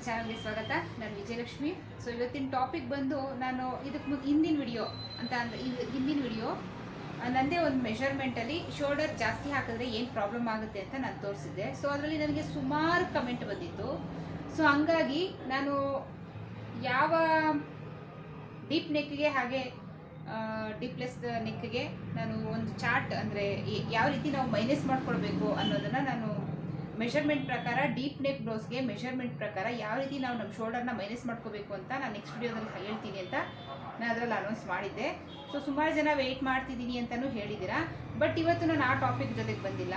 ನನ್ನ ಚಾನಲ್ಗೆ ಸ್ವಾಗತ. ನಾನು ವಿಜಯಲಕ್ಷ್ಮಿ. ಸೊ ಇವತ್ತಿನ ಟಾಪಿಕ್ ಬಂದು ನಾನು ಇದಕ್ಕೆ ಮುಂದೆ ಹಿಂದಿನ ವಿಡಿಯೋ ಅಂತ ಅಂದರೆ ಹಿಂದಿನ ವಿಡಿಯೋ ನನ್ನದೇ ಒಂದು ಮೆಷರ್ಮೆಂಟಲ್ಲಿ ಶೋಲ್ಡರ್ ಜಾಸ್ತಿ ಹಾಕಿದ್ರೆ ಏನು ಪ್ರಾಬ್ಲಮ್ ಆಗುತ್ತೆ ಅಂತ ನಾನು ತೋರಿಸಿದ್ದೆ. ಸೊ ಅದರಲ್ಲಿ ನನಗೆ ಸುಮಾರು ಕಮೆಂಟ್ ಬಂದಿತ್ತು. ಸೊ ಹಂಗಾಗಿ ನಾನು ಯಾವ ಡೀಪ್ ನೆಕ್ಗೆ ಹಾಗೆ ಡಿಪ್ಲೆಸ್ ನೆಕ್ಗೆ ನಾನು ಒಂದು ಚಾರ್ಟ್ ಅಂದರೆ ಯಾವ ರೀತಿ ನಾವು ಮೈನಸ್ ಮಾಡ್ಕೊಳ್ಬೇಕು ಅನ್ನೋದನ್ನು ನಾನು ಮೆಷರ್ಮೆಂಟ್ ಪ್ರಕಾರ ಡೀಪ್ ನೆಕ್ ಬ್ಲೌಸ್ಗೆ ಮೆಷರ್ಮೆಂಟ್ ಪ್ರಕಾರ ಯಾವ ರೀತಿ ನಾವು ನಮ್ಮ ಶೋಲ್ಡರ್ನ ಮೈನಸ್ ಮಾಡ್ಕೋಬೇಕು ಅಂತ ನಾನು ನೆಕ್ಸ್ಟ್ ವಿಡಿಯೋದಲ್ಲಿ ಹೇಳ್ತೀನಿ ಅಂತ ನಾನು ಅದರಲ್ಲಿ ಅನೌನ್ಸ್ ಮಾಡಿದ್ದೆ. ಸೊ ಸುಮಾರು ಜನ ವೆಯ್ಟ್ ಮಾಡ್ತಿದ್ದೀನಿ ಅಂತಲೂ ಹೇಳಿದ್ದೀರಾ. ಬಟ್ ಇವತ್ತು ನಾನು ಆ ಟಾಪಿಕ್ ಜೊತೆಗೆ ಬಂದಿಲ್ಲ.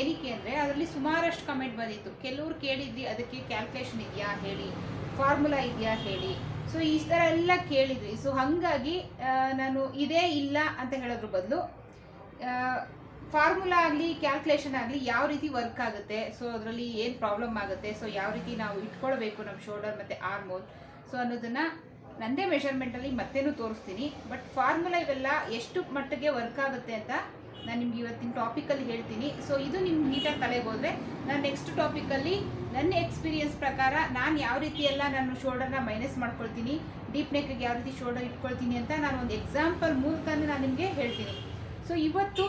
ಏನಕ್ಕೆ ಅಂದರೆ, ಅದರಲ್ಲಿ ಸುಮಾರಷ್ಟು ಕಮೆಂಟ್ ಬಂದಿತ್ತು. ಕೆಲವರು ಕೇಳಿದ್ವಿ, ಅದಕ್ಕೆ ಕ್ಯಾಲ್ಕುಲೇಷನ್ ಇದೆಯಾ ಹೇಳಿ ಫಾರ್ಮುಲಾ ಇದೆಯಾ ಹೇಳಿ. ಸೊ ಈ ಥರ ಎಲ್ಲ ಕೇಳಿದ್ರಿ ಸೊ ಹಾಗಾಗಿ ನಾನು ಇದೇ ಇಲ್ಲ ಅಂತ ಹೇಳೋದ್ರ ಬದಲು ಫಾರ್ಮುಲಾ ಆಗಲಿ ಕ್ಯಾಲ್ಕುಲೇಷನ್ ಆಗಲಿ ಯಾವ ರೀತಿ ವರ್ಕ್ ಆಗುತ್ತೆ? ಸೊ ಅದರಲ್ಲಿ ಏನು ಪ್ರಾಬ್ಲಮ್ ಆಗುತ್ತೆ? ಸೊ ಯಾವ ರೀತಿ ನಾವು ಇಟ್ಕೊಳ್ಬೇಕು ನಮ್ಮ ಶೋಲ್ಡರ್ ಮತ್ತು ಆರ್ಮೋಲ್ ಸೊ ಅನ್ನೋದನ್ನು ನನ್ನದೇ ಮೆಷರ್ಮೆಂಟಲ್ಲಿ ಮತ್ತೇನು ತೋರಿಸ್ತೀನಿ. ಬಟ್ ಫಾರ್ಮುಲಾ ಇವೆಲ್ಲ ಎಷ್ಟು ಮಟ್ಟಿಗೆ ವರ್ಕ್ ಆಗುತ್ತೆ ಅಂತ ನಾನು ನಿಮ್ಗೆ ಇವತ್ತಿನ ಟಾಪಿಕಲ್ಲಿ ಹೇಳ್ತೀನಿ. ಸೊ ಇದು ನಿಮ್ಗೆ ನೀಟಾಗಿ ತಲೆಗೆ ಹೋದರೆ ನಾನು ನೆಕ್ಸ್ಟ್ ಟಾಪಿಕಲ್ಲಿ ನನ್ನ ಎಕ್ಸ್ಪೀರಿಯನ್ಸ್ ಪ್ರಕಾರ ನಾನು ಯಾವ ರೀತಿ ಎಲ್ಲ ನಾನು ಶೋಲ್ಡರ್ನ ಮೈನಸ್ ಮಾಡ್ಕೊಳ್ತೀನಿ ಡೀಪ್ ನೆಕ್ಗೆ ಯಾವ ರೀತಿ ಶೋಲ್ಡರ್ ಇಟ್ಕೊಳ್ತೀನಿ ಅಂತ ನಾನು ಒಂದು ಎಕ್ಸಾಂಪಲ್ ಮೂಲಕ ನಾನು ನಿಮಗೆ ಹೇಳ್ತೀನಿ. ಸೊ ಇವತ್ತು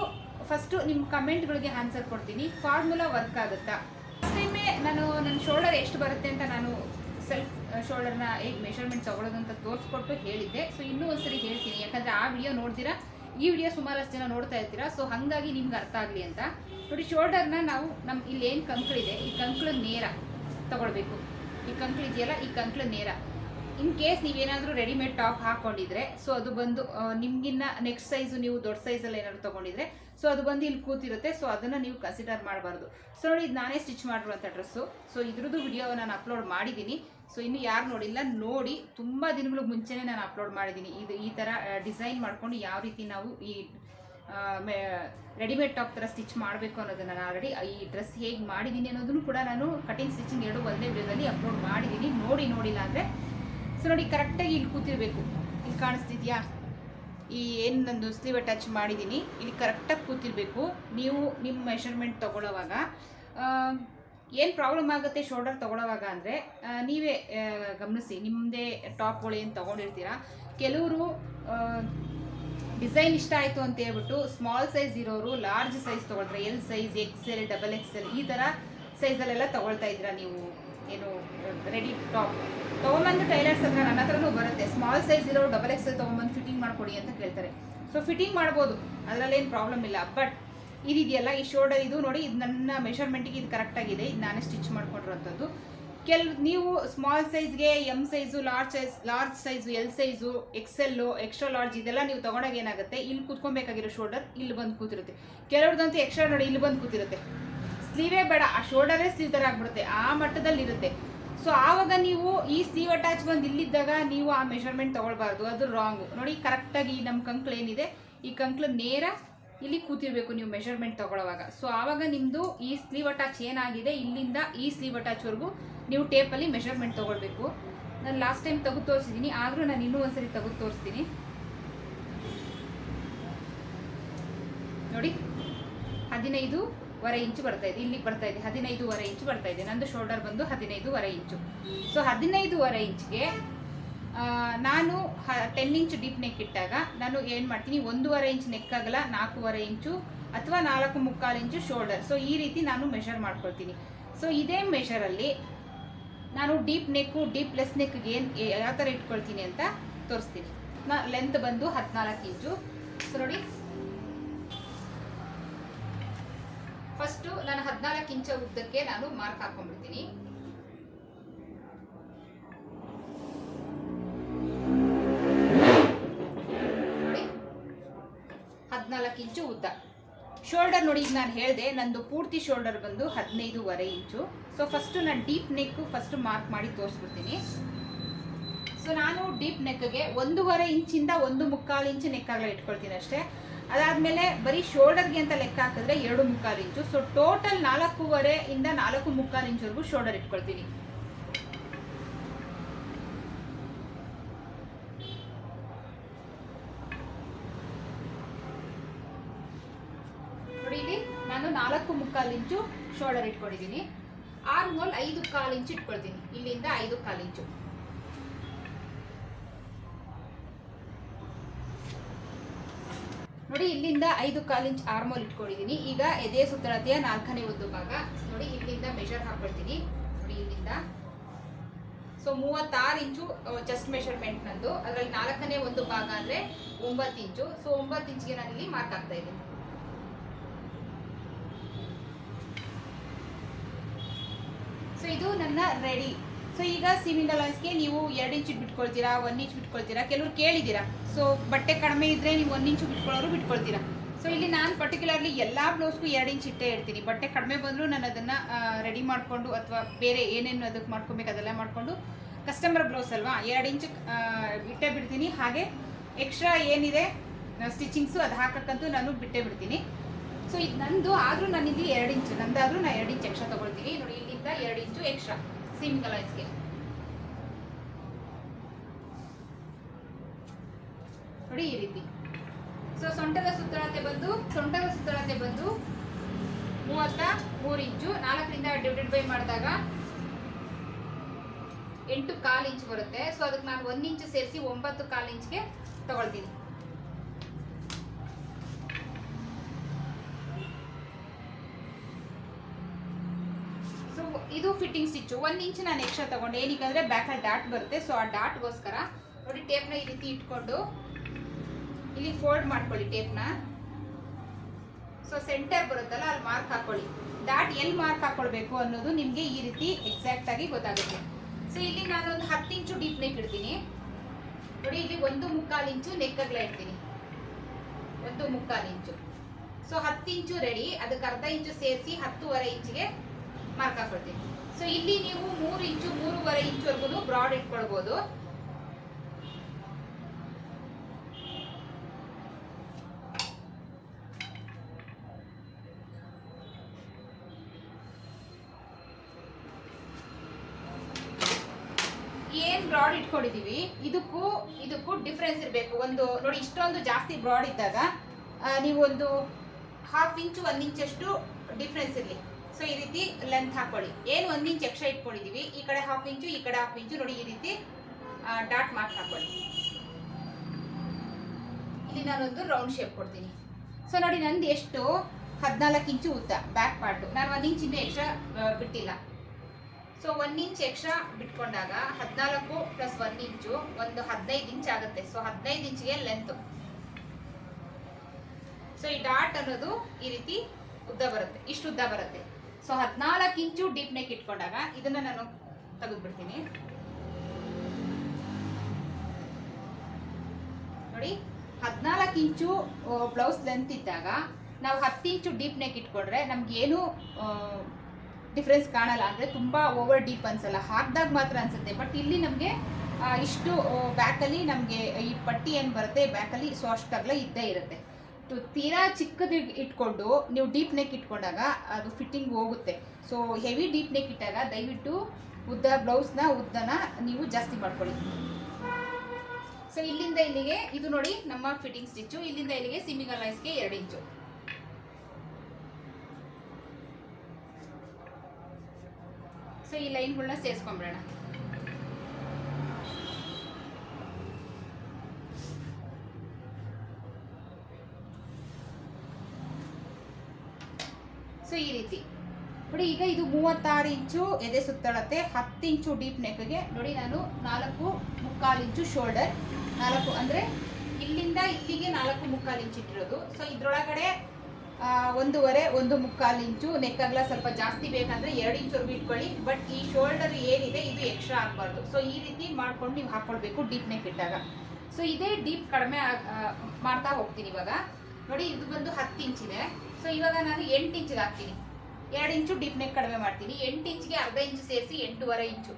ಫಸ್ಟು ನಿಮ್ಮ ಕಮೆಂಟ್ಗಳಿಗೆ ಆನ್ಸರ್ ಕೊಡ್ತೀನಿ. ಫಾರ್ಮುಲಾ ವರ್ಕ್ ಆಗುತ್ತಾ? ಟೈಮೇ ನಾನು ನನ್ನ ಶೋಲ್ಡರ್ ಎಷ್ಟು ಬರುತ್ತೆ ಅಂತ ನಾನು ಸೆಲ್ಫ್ ಶೋಲ್ಡರ್ನ ಹೇಗೆ ಮೆಷರ್ಮೆಂಟ್ ತೊಗೊಳೋದಂತ ತೋರಿಸ್ಕೊಟ್ಟು ಹೇಳಿದ್ದೆ. ಸೊ ಇನ್ನೂ ಒಂದ್ಸರಿ ಹೇಳ್ತೀನಿ. ಯಾಕಂದರೆ ಆ ವಿಡಿಯೋ ನೋಡ್ತೀರಾ? ಈ ವಿಡಿಯೋ ಸುಮಾರಷ್ಟು ಜನ ನೋಡ್ತಾ ಇರ್ತೀರಾ? ಸೊ ಹಾಗಾಗಿ ನಿಮ್ಗೆ ಅರ್ಥ ಆಗಲಿ ಅಂತ. ನೋಡಿ ಶೋಲ್ಡರ್ನ ನಾವು ನಮ್ಮ ಇಲ್ಲಿ ಏನು ಕಂಕ್ಳಿದೆ, ಈ ಕಂಕ್ಳು ನೇರ ತೊಗೊಳ್ಬೇಕು. ಈ ಕಂಕಳು ಇದೆಯಲ್ಲ, ಈ ಕಂಕ್ಳು ನೇರ. ಇನ್ ಕೇಸ್ ನೀವೇನಾದರೂ ರೆಡಿಮೇಡ್ ಟಾಪ್ ಹಾಕೊಂಡಿದ್ರೆ ಸೊ ಅದು ಬಂದು ನಿಮಗಿನ್ನ ನೆಕ್ಸ್ಟ್ ಸೈಜು ನೀವು ದೊಡ್ಡ ಸೈಜಲ್ಲಿ ಏನಾದ್ರು ತೊಗೊಂಡಿದ್ರೆ ಸೊ ಅದು ಬಂದು ಇಲ್ಲಿ ಕೂತಿರುತ್ತೆ ಸೊ ಅದನ್ನು ನೀವು ಕನ್ಸಿಡರ್ ಮಾಡಬಾರ್ದು. ಸೊ ನೋಡಿ, ಇದು ನಾನೇ ಸ್ಟಿಚ್ ಮಾಡಿರುವಂಥ ಡ್ರೆಸ್ಸು ಸೊ ಇದ್ರದ್ದು ವಿಡಿಯೋ ನಾನು ಅಪ್ಲೋಡ್ ಮಾಡಿದ್ದೀನಿ ಸೊ ಇನ್ನು ಯಾರು ನೋಡಿಲ್ಲ, ನೋಡಿ, ತುಂಬ ದಿನಗಳ ಮುಂಚೆನೇ ನಾನು ಅಪ್ಲೋಡ್ ಮಾಡಿದ್ದೀನಿ ಇದು ಈ ಥರ ಡಿಸೈನ್ ಮಾಡ್ಕೊಂಡು ಯಾವ ರೀತಿ ನಾವು ಈ ರೆಡಿಮೇಡ್ ಟಾಪ್ ಥರ ಸ್ಟಿಚ್ ಮಾಡಬೇಕು ಅನ್ನೋದನ್ನು ನಾನು ಆಲ್ರೆಡಿ ಈ ಡ್ರೆಸ್ ಹೇಗೆ ಮಾಡಿದ್ದೀನಿ ಅನ್ನೋದನ್ನು ಕೂಡ ನಾನು ಕಟಿಂಗ್ ಸ್ಟಿಚಿಂಗ್ ಎರಡು ಒಂದೇ ವಿಡಿಯೋದಲ್ಲಿ ಅಪ್ಲೋಡ್ ಮಾಡಿದ್ದೀನಿ ನೋಡಿ, ನೋಡಿಲ್ಲ ಅಂದರೆ ಸೊ ನೋಡಿ ಕರೆಕ್ಟಾಗಿ ಇಲ್ಲಿ ಕೂತಿರಬೇಕು. ಇಲ್ಲಿ ಕಾಣಿಸ್ತಿದ್ಯಾ? ಈ ಏನು ನಂದು ಸ್ಲೀವ್ ಅಟ್ಯಾಚ್ ಮಾಡಿದ್ದೀನಿ ಇಲ್ಲಿ ಕರೆಕ್ಟಾಗಿ ಕೂತಿರ್ಬೇಕು. ನೀವು ನಿಮ್ಮ ಮೆಷರ್ಮೆಂಟ್ ತೊಗೊಳ್ಳೋವಾಗ ಏನು ಪ್ರಾಬ್ಲಮ್ ಆಗುತ್ತೆ ಶೋಲ್ಡರ್ ತೊಗೊಳ್ಳೋವಾಗ ಅಂದರೆ ನೀವೇ ಗಮನಿಸಿ ನಿಮ್ಮದೇ ಟಾಪ್ಗಳು ಏನು ತೊಗೊಂಡಿರ್ತೀರಾ? ಕೆಲವರು ಡಿಸೈನ್ ಇಷ್ಟ ಆಯಿತು ಅಂತ ಹೇಳ್ಬಿಟ್ಟು ಸ್ಮಾಲ್ ಸೈಜ್ ಇರೋರು ಲಾರ್ಜ್ ಸೈಜ್ ತೊಗೊಳ್ತಾರೆ L size X L double X L ಈ ಥರ ಸೈಜಲ್ಲೆಲ್ಲ ತಗೊಳ್ತಾ ಇದ್ದೀರಾ ನೀವು? ಏನು ರೆಡಿ ಟಾಪ್ ತೊಗೊಂಬಂದು ಟೈಲರ್ಸ್ ಹತ್ರ ನನ್ನ ಹತ್ರನೂ ಬರುತ್ತೆ. ಸ್ಮಾಲ್ ಸೈಜ್ ಇರೋ ಡಬಲ್ ಎಕ್ಸ್ ಎಲ್ ತೊಗೊಂಬಂದು ಫಿಟ್ಟಿಂಗ್ ಮಾಡ್ಕೊಡಿ ಅಂತ ಕೇಳ್ತಾರೆ. ಸೊ ಫಿಟ್ಟಿಂಗ್ ಮಾಡ್ಬೋದು. ಅದರಲ್ಲೇನು ಪ್ರಾಬ್ಲಮ್ ಇಲ್ಲ. ಬಟ್ ಇದಿದೆಯಲ್ಲ, ಈ ಶೋಲ್ಡರ್ ಇದು ನೋಡಿ, ಇದು ನನ್ನ ಮೆಷರ್ಮೆಂಟಿಗೆ ಇದು ಕರೆಕ್ಟಾಗಿದೆ ಇದು ನಾನೇ ಸ್ಟಿಚ್ ಮಾಡ್ಕೊಂಡಿರೋಂಥದ್ದು. ಕೆಲ್, ನೀವು small ಸೈಜ್ಗೆ M size large size large size L size XL extra large ಇದೆಲ್ಲ ನೀವು ತೊಗೊಂಡಾಗ ಏನಾಗುತ್ತೆ? ಇಲ್ಲಿ ಕೂತ್ಕೊಬೇಕಾಗಿರೋ ಶೋಲ್ಡರ್ ಇಲ್ಲಿ ಬಂದು ಕೂತಿರುತ್ತೆ. ಕೆಲವ್ರದಂತೂ ಎಕ್ಸ್ಟ್ರಾ ನೋಡಿ, ಇಲ್ಲಿ ಬಂದು ಕೂತಿರುತ್ತೆ. ಸ್ಲೀವೇ ಬೇಡ, ಆ ಶೋಲ್ಡರೇ ಸ್ಲೀವ್ ಥರ ಆಗ್ಬಿಡುತ್ತೆ, ಆ ಮಟ್ಟದಲ್ಲಿ ಇರುತ್ತೆ ಸೊ ಆವಾಗ ನೀವು ಈ ಸ್ಲೀವ್ ಅಟ್ಯಾಚ್ ಬಂದು ಇಲ್ಲಿದ್ದಾಗ ನೀವು ಆ ಮೆಷರ್ಮೆಂಟ್ ತೊಗೊಳ್ಬಾರ್ದು, ಅದು ರಾಂಗು ನೋಡಿ ಕರೆಕ್ಟಾಗಿ ನಮ್ಮ ಕಂಕ್ಳು ಏನಿದೆ, ಈ ಕಂಕ್ಳು ನೇರ ಇಲ್ಲಿ ಕೂತಿರ್ಬೇಕು ನೀವು ಮೆಷರ್ಮೆಂಟ್ ತೊಗೊಳ್ಳೋವಾಗ ಸೊ ಆವಾಗ ನಿಮ್ಮದು ಈ ಸ್ಲೀವ್ ಅಟ್ಯಾಚ್ ಏನಾಗಿದೆ, ಇಲ್ಲಿಂದ ಈ ಸ್ಲೀವ್ ಅಟ್ಯಾಚ್ವರೆಗೂ ನೀವು ಟೇಪಲ್ಲಿ ಮೆಷರ್ಮೆಂಟ್ ತೊಗೊಳ್ಬೇಕು. ನಾನು ಲಾಸ್ಟ್ ಟೈಮ್ ತೆಗೆದು ತೋರಿಸಿದ್ದೀನಿ ಆದರೂ ನಾನು ಇನ್ನೂ ಒಂದ್ಸರಿ ತೆಗೆದು ತೋರಿಸ್ತೀನಿ. ನೋಡಿ ಹದಿನೈದೂವರೆ ಇಂಚು ಬರ್ತಾ ಇದೆ, ಇಲ್ಲಿಗೆ ಬರ್ತಾ ಇದೆ ಹದಿನೈದೂವರೆ ಇಂಚು ಬರ್ತಾ ಇದೆ. ನಂದು ಶೋಲ್ಡರ್ ಬಂದು ಹದಿನೈದೂವರೆ ಇಂಚು. ಸೊ ಹದಿನೈದೂವರೆ ಇಂಚ್ಗೆ ನಾನು ನಾನು ಟೆನ್ ಇಂಚ್ ಡೀಪ್ ನೆಕ್ ಇಟ್ಟಾಗ ನಾನು ಏನು ಮಾಡ್ತೀನಿ ಒಂದೂವರೆ ಇಂಚ್ ನೆಕ್ ಆಗಲ್ಲ ನಾಲ್ಕೂವರೆ ಇಂಚು ಅಥವಾ ನಾಲ್ಕು ಮುಕ್ಕಾಲು ಇಂಚು ಶೋಲ್ಡರ್ ಸೊ ಈ ರೀತಿ ನಾನು ಮೆಷರ್ ಮಾಡ್ಕೊಳ್ತೀನಿ. ಸೊ ಇದೇ ಮೆಷರಲ್ಲಿ ನಾನು ಡೀಪ್ ನೆಕ್ಕು ಡೀಪ್ ಲೆಸ್ ನೆಕ್ಗೆ ಏನು ಯಾವ ಥರ ಇಟ್ಕೊಳ್ತೀನಿ ಅಂತ ತೋರಿಸ್ತೀನಿ. ನಾ ಲೆಂತ್ ಬಂದು ಹದಿನಾಲ್ಕು ಇಂಚು. ಸೊ ನೋಡಿ. ಫಸ್ಟು ನಾನು ಹದಿನಾಲ್ಕು ಇಂಚ ಉದ್ದಕ್ಕೆ ನಾನು ಮಾರ್ಕ್ ಹಾಕೊಂಡ್ಬಿಡ್ತೀನಿ. ಹದಿನಾಲ್ಕು ಇಂಚು ಉದ್ದ. ಶೋಲ್ಡರ್ ನೋಡಿ ನಾನು ಹೇಳಿದೆ, ನಂದು ಪೂರ್ತಿ ಶೋಲ್ಡರ್ ಬಂದು ಹದಿನೈದೂವರೆ ಇಂಚು. ಸೊ ಫಸ್ಟು ನಾನು ಡೀಪ್ ನೆಕ್ಕು ಫಸ್ಟ್ ಮಾರ್ಕ್ ಮಾಡಿ ತೋರಿಸ್ಬಿಡ್ತೀನಿ. ಸೊ ನಾನು ಡೀಪ್ ನೆಕ್ಗೆ ಒಂದೂವರೆ ಇಂಚಿಂದ ಒಂದು ಮುಕ್ಕಾಲು ಇಂಚು ನೆಕ್ಕಾಗಲೇ ಇಟ್ಕೊಳ್ತೀನಿ ಅಷ್ಟೇ. ಅದಾದಮೇಲೆ ಬರೀ ಶೋಲ್ಡರ್ಗೆ ಅಂತ ಲೆಕ್ಕ ಹಾಕಿದ್ರೆ ಎರಡು ಮುಕ್ಕಾಲು ಇಂಚು. ಸೊ ಟೋಟಲ್ ನಾಲ್ಕೂವರೆ ಇಂದ ನಾಲ್ಕು ಮುಕ್ಕಾಲು ಇಂಚುವರೆಗೂ ಶೋಲ್ಡರ್ ಇಟ್ಕೊಳ್ತೀನಿ. ನೋಡಿ ನಾನು ನಾಲ್ಕು ಮುಕ್ಕಾಲು ಇಂಚು ಶೋಲ್ಡರ್ ಇಟ್ಕೊಂಡಿದ್ದೀನಿ. ಆರ್ಮೋಲ್ ಐದು ಕಾಲು ಇಂಚು ಇಟ್ಕೊಳ್ತೀನಿ. ಇಲ್ಲಿಂದ ಐದು ಕಾಲು ಇಂಚು. ನೋಡಿ, ಇಲ್ಲಿಂದ ಐದು ಕಾಲು ಇಂಚ್ ಆರ್ಮೋಲ್ ಇಟ್ಕೊಂಡಿದ್ದೀನಿ ಈಗ ಎದೆ ಸುತ್ತಳತೆಯ ನಾಲ್ಕನೇ ಒಂದು ಭಾಗ. ನೋಡಿ, ಇಲ್ಲಿಂದ ಮೆಷರ್ ಹಾಕೊಳ್ತೀನಿ ನೋಡಿ, ಇಲ್ಲಿಂದ. ಸೊ ಮೂವತ್ತಾರು ಇಂಚು ಚೆಸ್ಟ್ ಮೆಷರ್ಮೆಂಟ್ ನಂದು. ಅದರಲ್ಲಿ ನಾಲ್ಕನೇ ಒಂದು ಭಾಗ ಅಂದ್ರೆ ಒಂಬತ್ತು ಇಂಚು. ಸೊ ಒಂಬತ್ತು ಇಂಚಿಗೆ ನಾನು ಇಲ್ಲಿ ಮಾರ್ಕ್ ಆಗ್ತಾ ಇದ್ದೀನಿ. ಸೊ ಇದು ನನ್ನ ರೆಡಿ ಸೊ ಈಗ ಸೀಮಿಂದ ಅಲೈನ್ಸ್ಗೆ ನೀವು ಎರಡು ಇಂಚ್ ಬಿಟ್ಕೊಳ್ತೀರಾ ಒನ್ ಇಂಚ್ ಬಿಟ್ಕೊಳ್ತೀರಾ? ಕೆಲವರು ಕೇಳಿದ್ದೀರಾ? ಸೊ ಬಟ್ಟೆ ಕಡಿಮೆ ಇದ್ರೆ ನೀವು ಒಂದು ಇಂಚು ಬಿಟ್ಕೊಳ್ಳೋರು ಬಿಟ್ಕೊಳ್ತೀರಾ? ಸೊ ಇಲ್ಲಿ ನಾನು ಪರ್ಟಿಕ್ಯುಲರ್ಲಿ ಎಲ್ಲ ಬ್ಲೌಸ್ಗೂ ಎರಡು ಇಂಚ್ ಇಟ್ಟೇ ಇರ್ತೀನಿ. ಬಟ್ಟೆ ಕಡಿಮೆ ಬಂದರೂ ನಾನು ಅದನ್ನು ರೆಡಿ ಮಾಡಿಕೊಂಡು ಅಥವಾ ಬೇರೆ ಏನೇನು ಅದಕ್ಕೆ ಮಾಡ್ಕೊಬೇಕು ಅದೆಲ್ಲ ಮಾಡಿಕೊಂಡು ಕಸ್ಟಮರ್ ಬ್ಲೌಸ್ ಅಲ್ವಾ, ಎರಡು ಇಂಚ್ ಇಟ್ಟೇ ಬಿಡ್ತೀನಿ. ಹಾಗೆ ಎಕ್ಸ್ಟ್ರಾ ಏನಿದೆ ಸ್ಟಿಚಿಂಗ್ಸು ಅದು ಹಾಕಕ್ಕಂತೂ ನಾನು ಬಿಟ್ಟೇ ಬಿಡ್ತೀನಿ. ಸೊ ಇದು ನಂದು, ಆದರೂ ನಾನು ಇಲ್ಲಿ ಎರಡು ಇಂಚು ನಂದಾದರೂ ನಾನು ಎರಡು ಇಂಚ್ ಎಕ್ಸ್ಟ್ರಾ ತೊಗೊಳ್ತೀನಿ. ನೋಡಿ, ಇಲ್ಲಿಂದ ಎರಡು ಇಂಚು ಎಕ್ಸ್ಟ್ರಾ ಸೀಮಿಂಗ್ ಅಲೈನ್ಸ್ಗೆ ನೋಡಿ ಈ ರೀತಿ. ಸೊ ಸೊಂಟದ ಸುತ್ತಳತೆ ಬಂದು, ಸೊಂಟದ ಸುತ್ತಳತೆ ಬಂದು ಮೂವತ್ತ ಮೂರು ಇಂಚು, ನಾಲ್ಕರಿಂದ ಡಿವೈಡೆಡ್ ಬೈ ಮಾಡಿದಾಗ ಎಂಟು ಕಾಲು ಇಂಚ್ ಬರುತ್ತೆ. ಸೊ ಅದಕ್ಕೆ ನಾನು ಒಂದು ಇಂಚು ಸೇರಿಸಿ ಒಂಬತ್ತು ಕಾಲು ಇಂಚ್ಗೆ ತಗೊಳ್ತೀನಿ ಸೊ ಇದು ಫಿಟ್ಟಿಂಗ್ ಸ್ಟಿಚ್ಚು ಒಂದು ಇಂಚ್ ನಾನು ಎಕ್ಸ್ಟ್ರಾ ತೊಗೊಂಡೆ. ಏನಕ್ಕೆ ಬ್ಯಾಕಲ್ಲಿ ಡಾಟ್ ಬರುತ್ತೆ. ಸೊ ಆ ಡಾಟ್ಗೋಸ್ಕರ ನೋಡಿ ಟೇಪ್ನ ಈ ರೀತಿ ಇಟ್ಕೊಂಡು ಇಲ್ಲಿ ಫೋಲ್ಡ್ ಮಾಡ್ಕೊಳ್ಳಿ ಟೇಪ್ನ ಸೊ ಸೆಂಟರ್ ಬರುತ್ತಲ್ಲ, ಅಲ್ಲಿ ಮಾರ್ಕ್ ಹಾಕೊಳ್ಳಿ. ಡಾಟ್ ಎಲ್ಲಿ ಮಾರ್ಕ್ ಹಾಕೊಳ್ಬೇಕು ಅನ್ನೋದು ನಿಮಗೆ ಈ ರೀತಿ ಎಕ್ಸಾಕ್ಟ್ ಆಗಿ ಗೊತ್ತಾಗುತ್ತೆ. ಸೊ ಇಲ್ಲಿ ನಾನು ಒಂದು ಹತ್ತು ಇಂಚು ಡೀಪ್ ನೆಕ್ ಇಡ್ತೀನಿ. ನೋಡಿ, ಇಲ್ಲಿ ಒಂದು ಮುಕ್ಕಾಲು ಇಂಚು ನೆಕ್ಕಗ್ಲ ಇಡ್ತೀನಿ. ಒಂದು ಮುಕ್ಕಾಲು ಇಂಚು ಸೊ ಹತ್ತು ಇಂಚು ರೆಡಿ ಅದಕ್ಕೆ ಅರ್ಧ ಇಂಚು ಸೇರಿಸಿ ಹತ್ತೂವರೆ ಇಂಚಿಗೆ ಮಾರ್ಕ್ ಹಾಕೊಳ್ತೀನಿ. ಸೊ ಇಲ್ಲಿ ನೀವು ಮೂರು ಇಂಚು, ಮೂರುವರೆ ಇಂಚುವರೆಗೂ ಬ್ರಾಡ್ ಇಟ್ಕೊಳ್ಬೋದು. ಏನ್ ಬ್ರಾಡ್ ಇಟ್ಕೊಂಡಿದೀವಿ? ಇದಕ್ಕೂ ಇದಕ್ಕೂ ಡಿಫ್ರೆನ್ಸ್ ಇರಬೇಕು. ಒಂದು, ನೋಡಿ, ಇಷ್ಟೊಂದು ಜಾಸ್ತಿ ಬ್ರಾಡ್ ಇದ್ದಾಗ ನೀವು ಒಂದು ಹಾಫ್ ಇಂಚು ಒಂದು ಇಂಚಷ್ಟು ಡಿಫ್ರೆನ್ಸ್ ಇರಲಿ. ಸೊ ಈ ರೀತಿ ಲೆಂತ್ ಹಾಕೊಳ್ಳಿ. ಏನು ಒಂದು ಇಂಚ್ ಎಕ್ಸ್ಟ್ರಾ ಇಟ್ಕೊಂಡಿದೀವಿ, ಈ ಕಡೆ ಹಾಫ್ ಇಂಚು ಈ ಕಡೆ ಹಾಫ್ ಇಂಚು ನೋಡಿ ಈ ರೀತಿ ಡಾಟ್ ಮಾರ್ಕ್ ಹಾಕೊಳ್ಳಿ. ಇಲ್ಲಿ ನಾನೊಂದು ರೌಂಡ್ ಶೇಪ್ ಕೊಡ್ತೀನಿ. ಸೊ ನೋಡಿ ನಂದು ಎಷ್ಟು? ಹದಿನಾಲ್ಕು ಇಂಚು ಉದ್ದ ಬ್ಯಾಕ್ ಪಾರ್ಟು ನಾನು ಒಂದು ಇಂಚ್ ಇನ್ನೂ ಎಕ್ಸ್ಟ್ರಾ ಬಿಟ್ಟಿಲ್ಲ. ಸೊ ಒನ್ ಇಂಚ್ ಎಕ್ಸ್ಟ್ರಾ ಬಿಟ್ಕೊಂಡಾಗ ಹದಿನಾಲ್ಕು ಪ್ಲಸ್ ಒನ್ ಇಂಚು ಒಂದು ಹದಿನೈದು ಇಂಚ್ ಆಗುತ್ತೆ. ಸೊ ಹದಿನೈದು ಇಂಚಿಗೆ ಲೆಂತ್ ಸೊ ಈ ಡಾಟ್ ಅನ್ನೋದು ಈ ರೀತಿ ಉದ್ದ ಬರುತ್ತೆ. ಇಷ್ಟು ಉದ್ದ ಬರುತ್ತೆ. ಸೊ ಹದಿನಾಲ್ಕು ಇಂಚು ಡೀಪ್ ನೆಕ್ ಇಟ್ಕೊಂಡಾಗ ಇದನ್ನ ನಾನು ತೆಗೆದ್ಬಿಡ್ತೀನಿ. ನೋಡಿ, ಹದಿನಾಲ್ಕು ಇಂಚು ಬ್ಲೌಸ್ ಲೆಂತ್ ಇದ್ದಾಗ ನಾವು ಹತ್ತು ಇಂಚು ಡೀಪ್ ನೆಕ್ ಇಟ್ಕೊಂಡ್ರೆ ನಮ್ಗೆ ಏನು ಡಿಫ್ರೆನ್ಸ್ ಕಾಣಲ್ಲ. ಅಂದರೆ ತುಂಬ ಓವರ್ ಡೀಪ್ ಅನ್ಸಲ್ಲ. ಹಾಕಿದಾಗ ಮಾತ್ರ ಅನ್ಸುತ್ತೆ. ಬಟ್ ಇಲ್ಲಿ ನಮಗೆ ಇಷ್ಟು ಬ್ಯಾಕಲ್ಲಿ ನಮಗೆ ಈ ಪಟ್ಟಿ ಏನು ಬರುತ್ತೆ? ಬ್ಯಾಕಲ್ಲಿ ಸೊ ಅಷ್ಟಾಗಲೇ ಇದ್ದೇ ಇರುತ್ತೆ. ತು- ತೀರಾ ಚಿಕ್ಕದು ಇಟ್ಕೊಂಡು ನೀವು ಡೀಪ್ ನೆಕ್ ಇಟ್ಕೊಂಡಾಗ ಅದು ಫಿಟ್ಟಿಂಗ್ ಹೋಗುತ್ತೆ. ಸೊ ಹೆವಿ ಡೀಪ್ ನೆಕ್ ಇಟ್ಟಾಗ ದಯವಿಟ್ಟು ಉದ್ದ ಬ್ಲೌಸ್ನ ಉದ್ದನ ನೀವು ಜಾಸ್ತಿ ಮಾಡ್ಕೊಳ್ಳಿ. ಸೊ ಇಲ್ಲಿಂದ ಇಲ್ಲಿಗೆ ಇದು ನೋಡಿ ನಮ್ಮ ಫಿಟ್ಟಿಂಗ್ ಸ್ಟಿಚ್ಚು ಇಲ್ಲಿಂದ ಇಲ್ಲಿಗೆ ಸಿಮಿಂಗ್ ಅಲೈನ್ಸ್ಗೆ ಎರಡು ಇಂಚು ಸೊ ಈ ಲೈನ್ಗಳನ್ನ ಸೇರಿಸ್ಕೊಂಬಿಡೋಣ. ಈ ರೀತಿ. ನೋಡಿ, ಈಗ ಇದು ಮೂವತ್ತಾರು ಇಂಚು ಎದೆ ಸುತ್ತಳತೆ, ಹತ್ತು ಇಂಚು ಡೀಪ್ ನೆಕ್ಗೆ. ನೋಡಿ, ನಾನು ನಾಲ್ಕು ಮುಕ್ಕಾಲು ಇಂಚು ಶೋಲ್ಡರ್. ನಾಲ್ಕು ಅಂದರೆ ಇಲ್ಲಿಂದ ಇಲ್ಲಿಗೆ ನಾಲ್ಕು ಮುಕ್ಕಾಲು ಇಂಚು ಇಟ್ಟಿರೋದು. ಸೊ ಇದರೊಳಗಡೆ ಒಂದೂವರೆ, ಒಂದು ಮುಕ್ಕಾಲು ಇಂಚು ನೆಕ್ ಸ್ವಲ್ಪ ಜಾಸ್ತಿ ಬೇಕಂದ್ರೆ ಎರಡು ಇಂಚುವರೆಗೂ ಇಟ್ಕೊಳ್ಳಿ. ಬಟ್ ಈ ಶೋಲ್ಡರ್ ಏನಿದೆ, ಇದು ಎಕ್ಸ್ಟ್ರಾ ಆಗಬಾರ್ದು. ಸೊ ಈ ರೀತಿ ಮಾಡ್ಕೊಂಡು ನೀವು ಹಾಕೊಳ್ಬೇಕು ಡೀಪ್ ನೆಕ್ ಇಟ್ಟಾಗ. ಸೊ ಇದೇ ಡೀಪ್ ಕಡಿಮೆ ಮಾಡ್ತಾ ಹೋಗ್ತೀನಿ ಇವಾಗ. ನೋಡಿ, ಇದು ಬಂದು ಹತ್ತು ಇಂಚಿದೆ. ಸೊ ಇವಾಗ ನಾನು ಎಂಟು ಇಂಚಿಗೆ ಹಾಕ್ತೀನಿ. ಎರಡು ಇಂಚು ಡೀಪ್ ನೆಕ್ ಕಡಿಮೆ ಮಾಡ್ತೀನಿ. ಎಂಟು ಇಂಚಿಗೆ ಅರ್ಧ ಇಂಚು ಸೇರಿಸಿ ಎಂಟೂವರೆ ಇಂಚು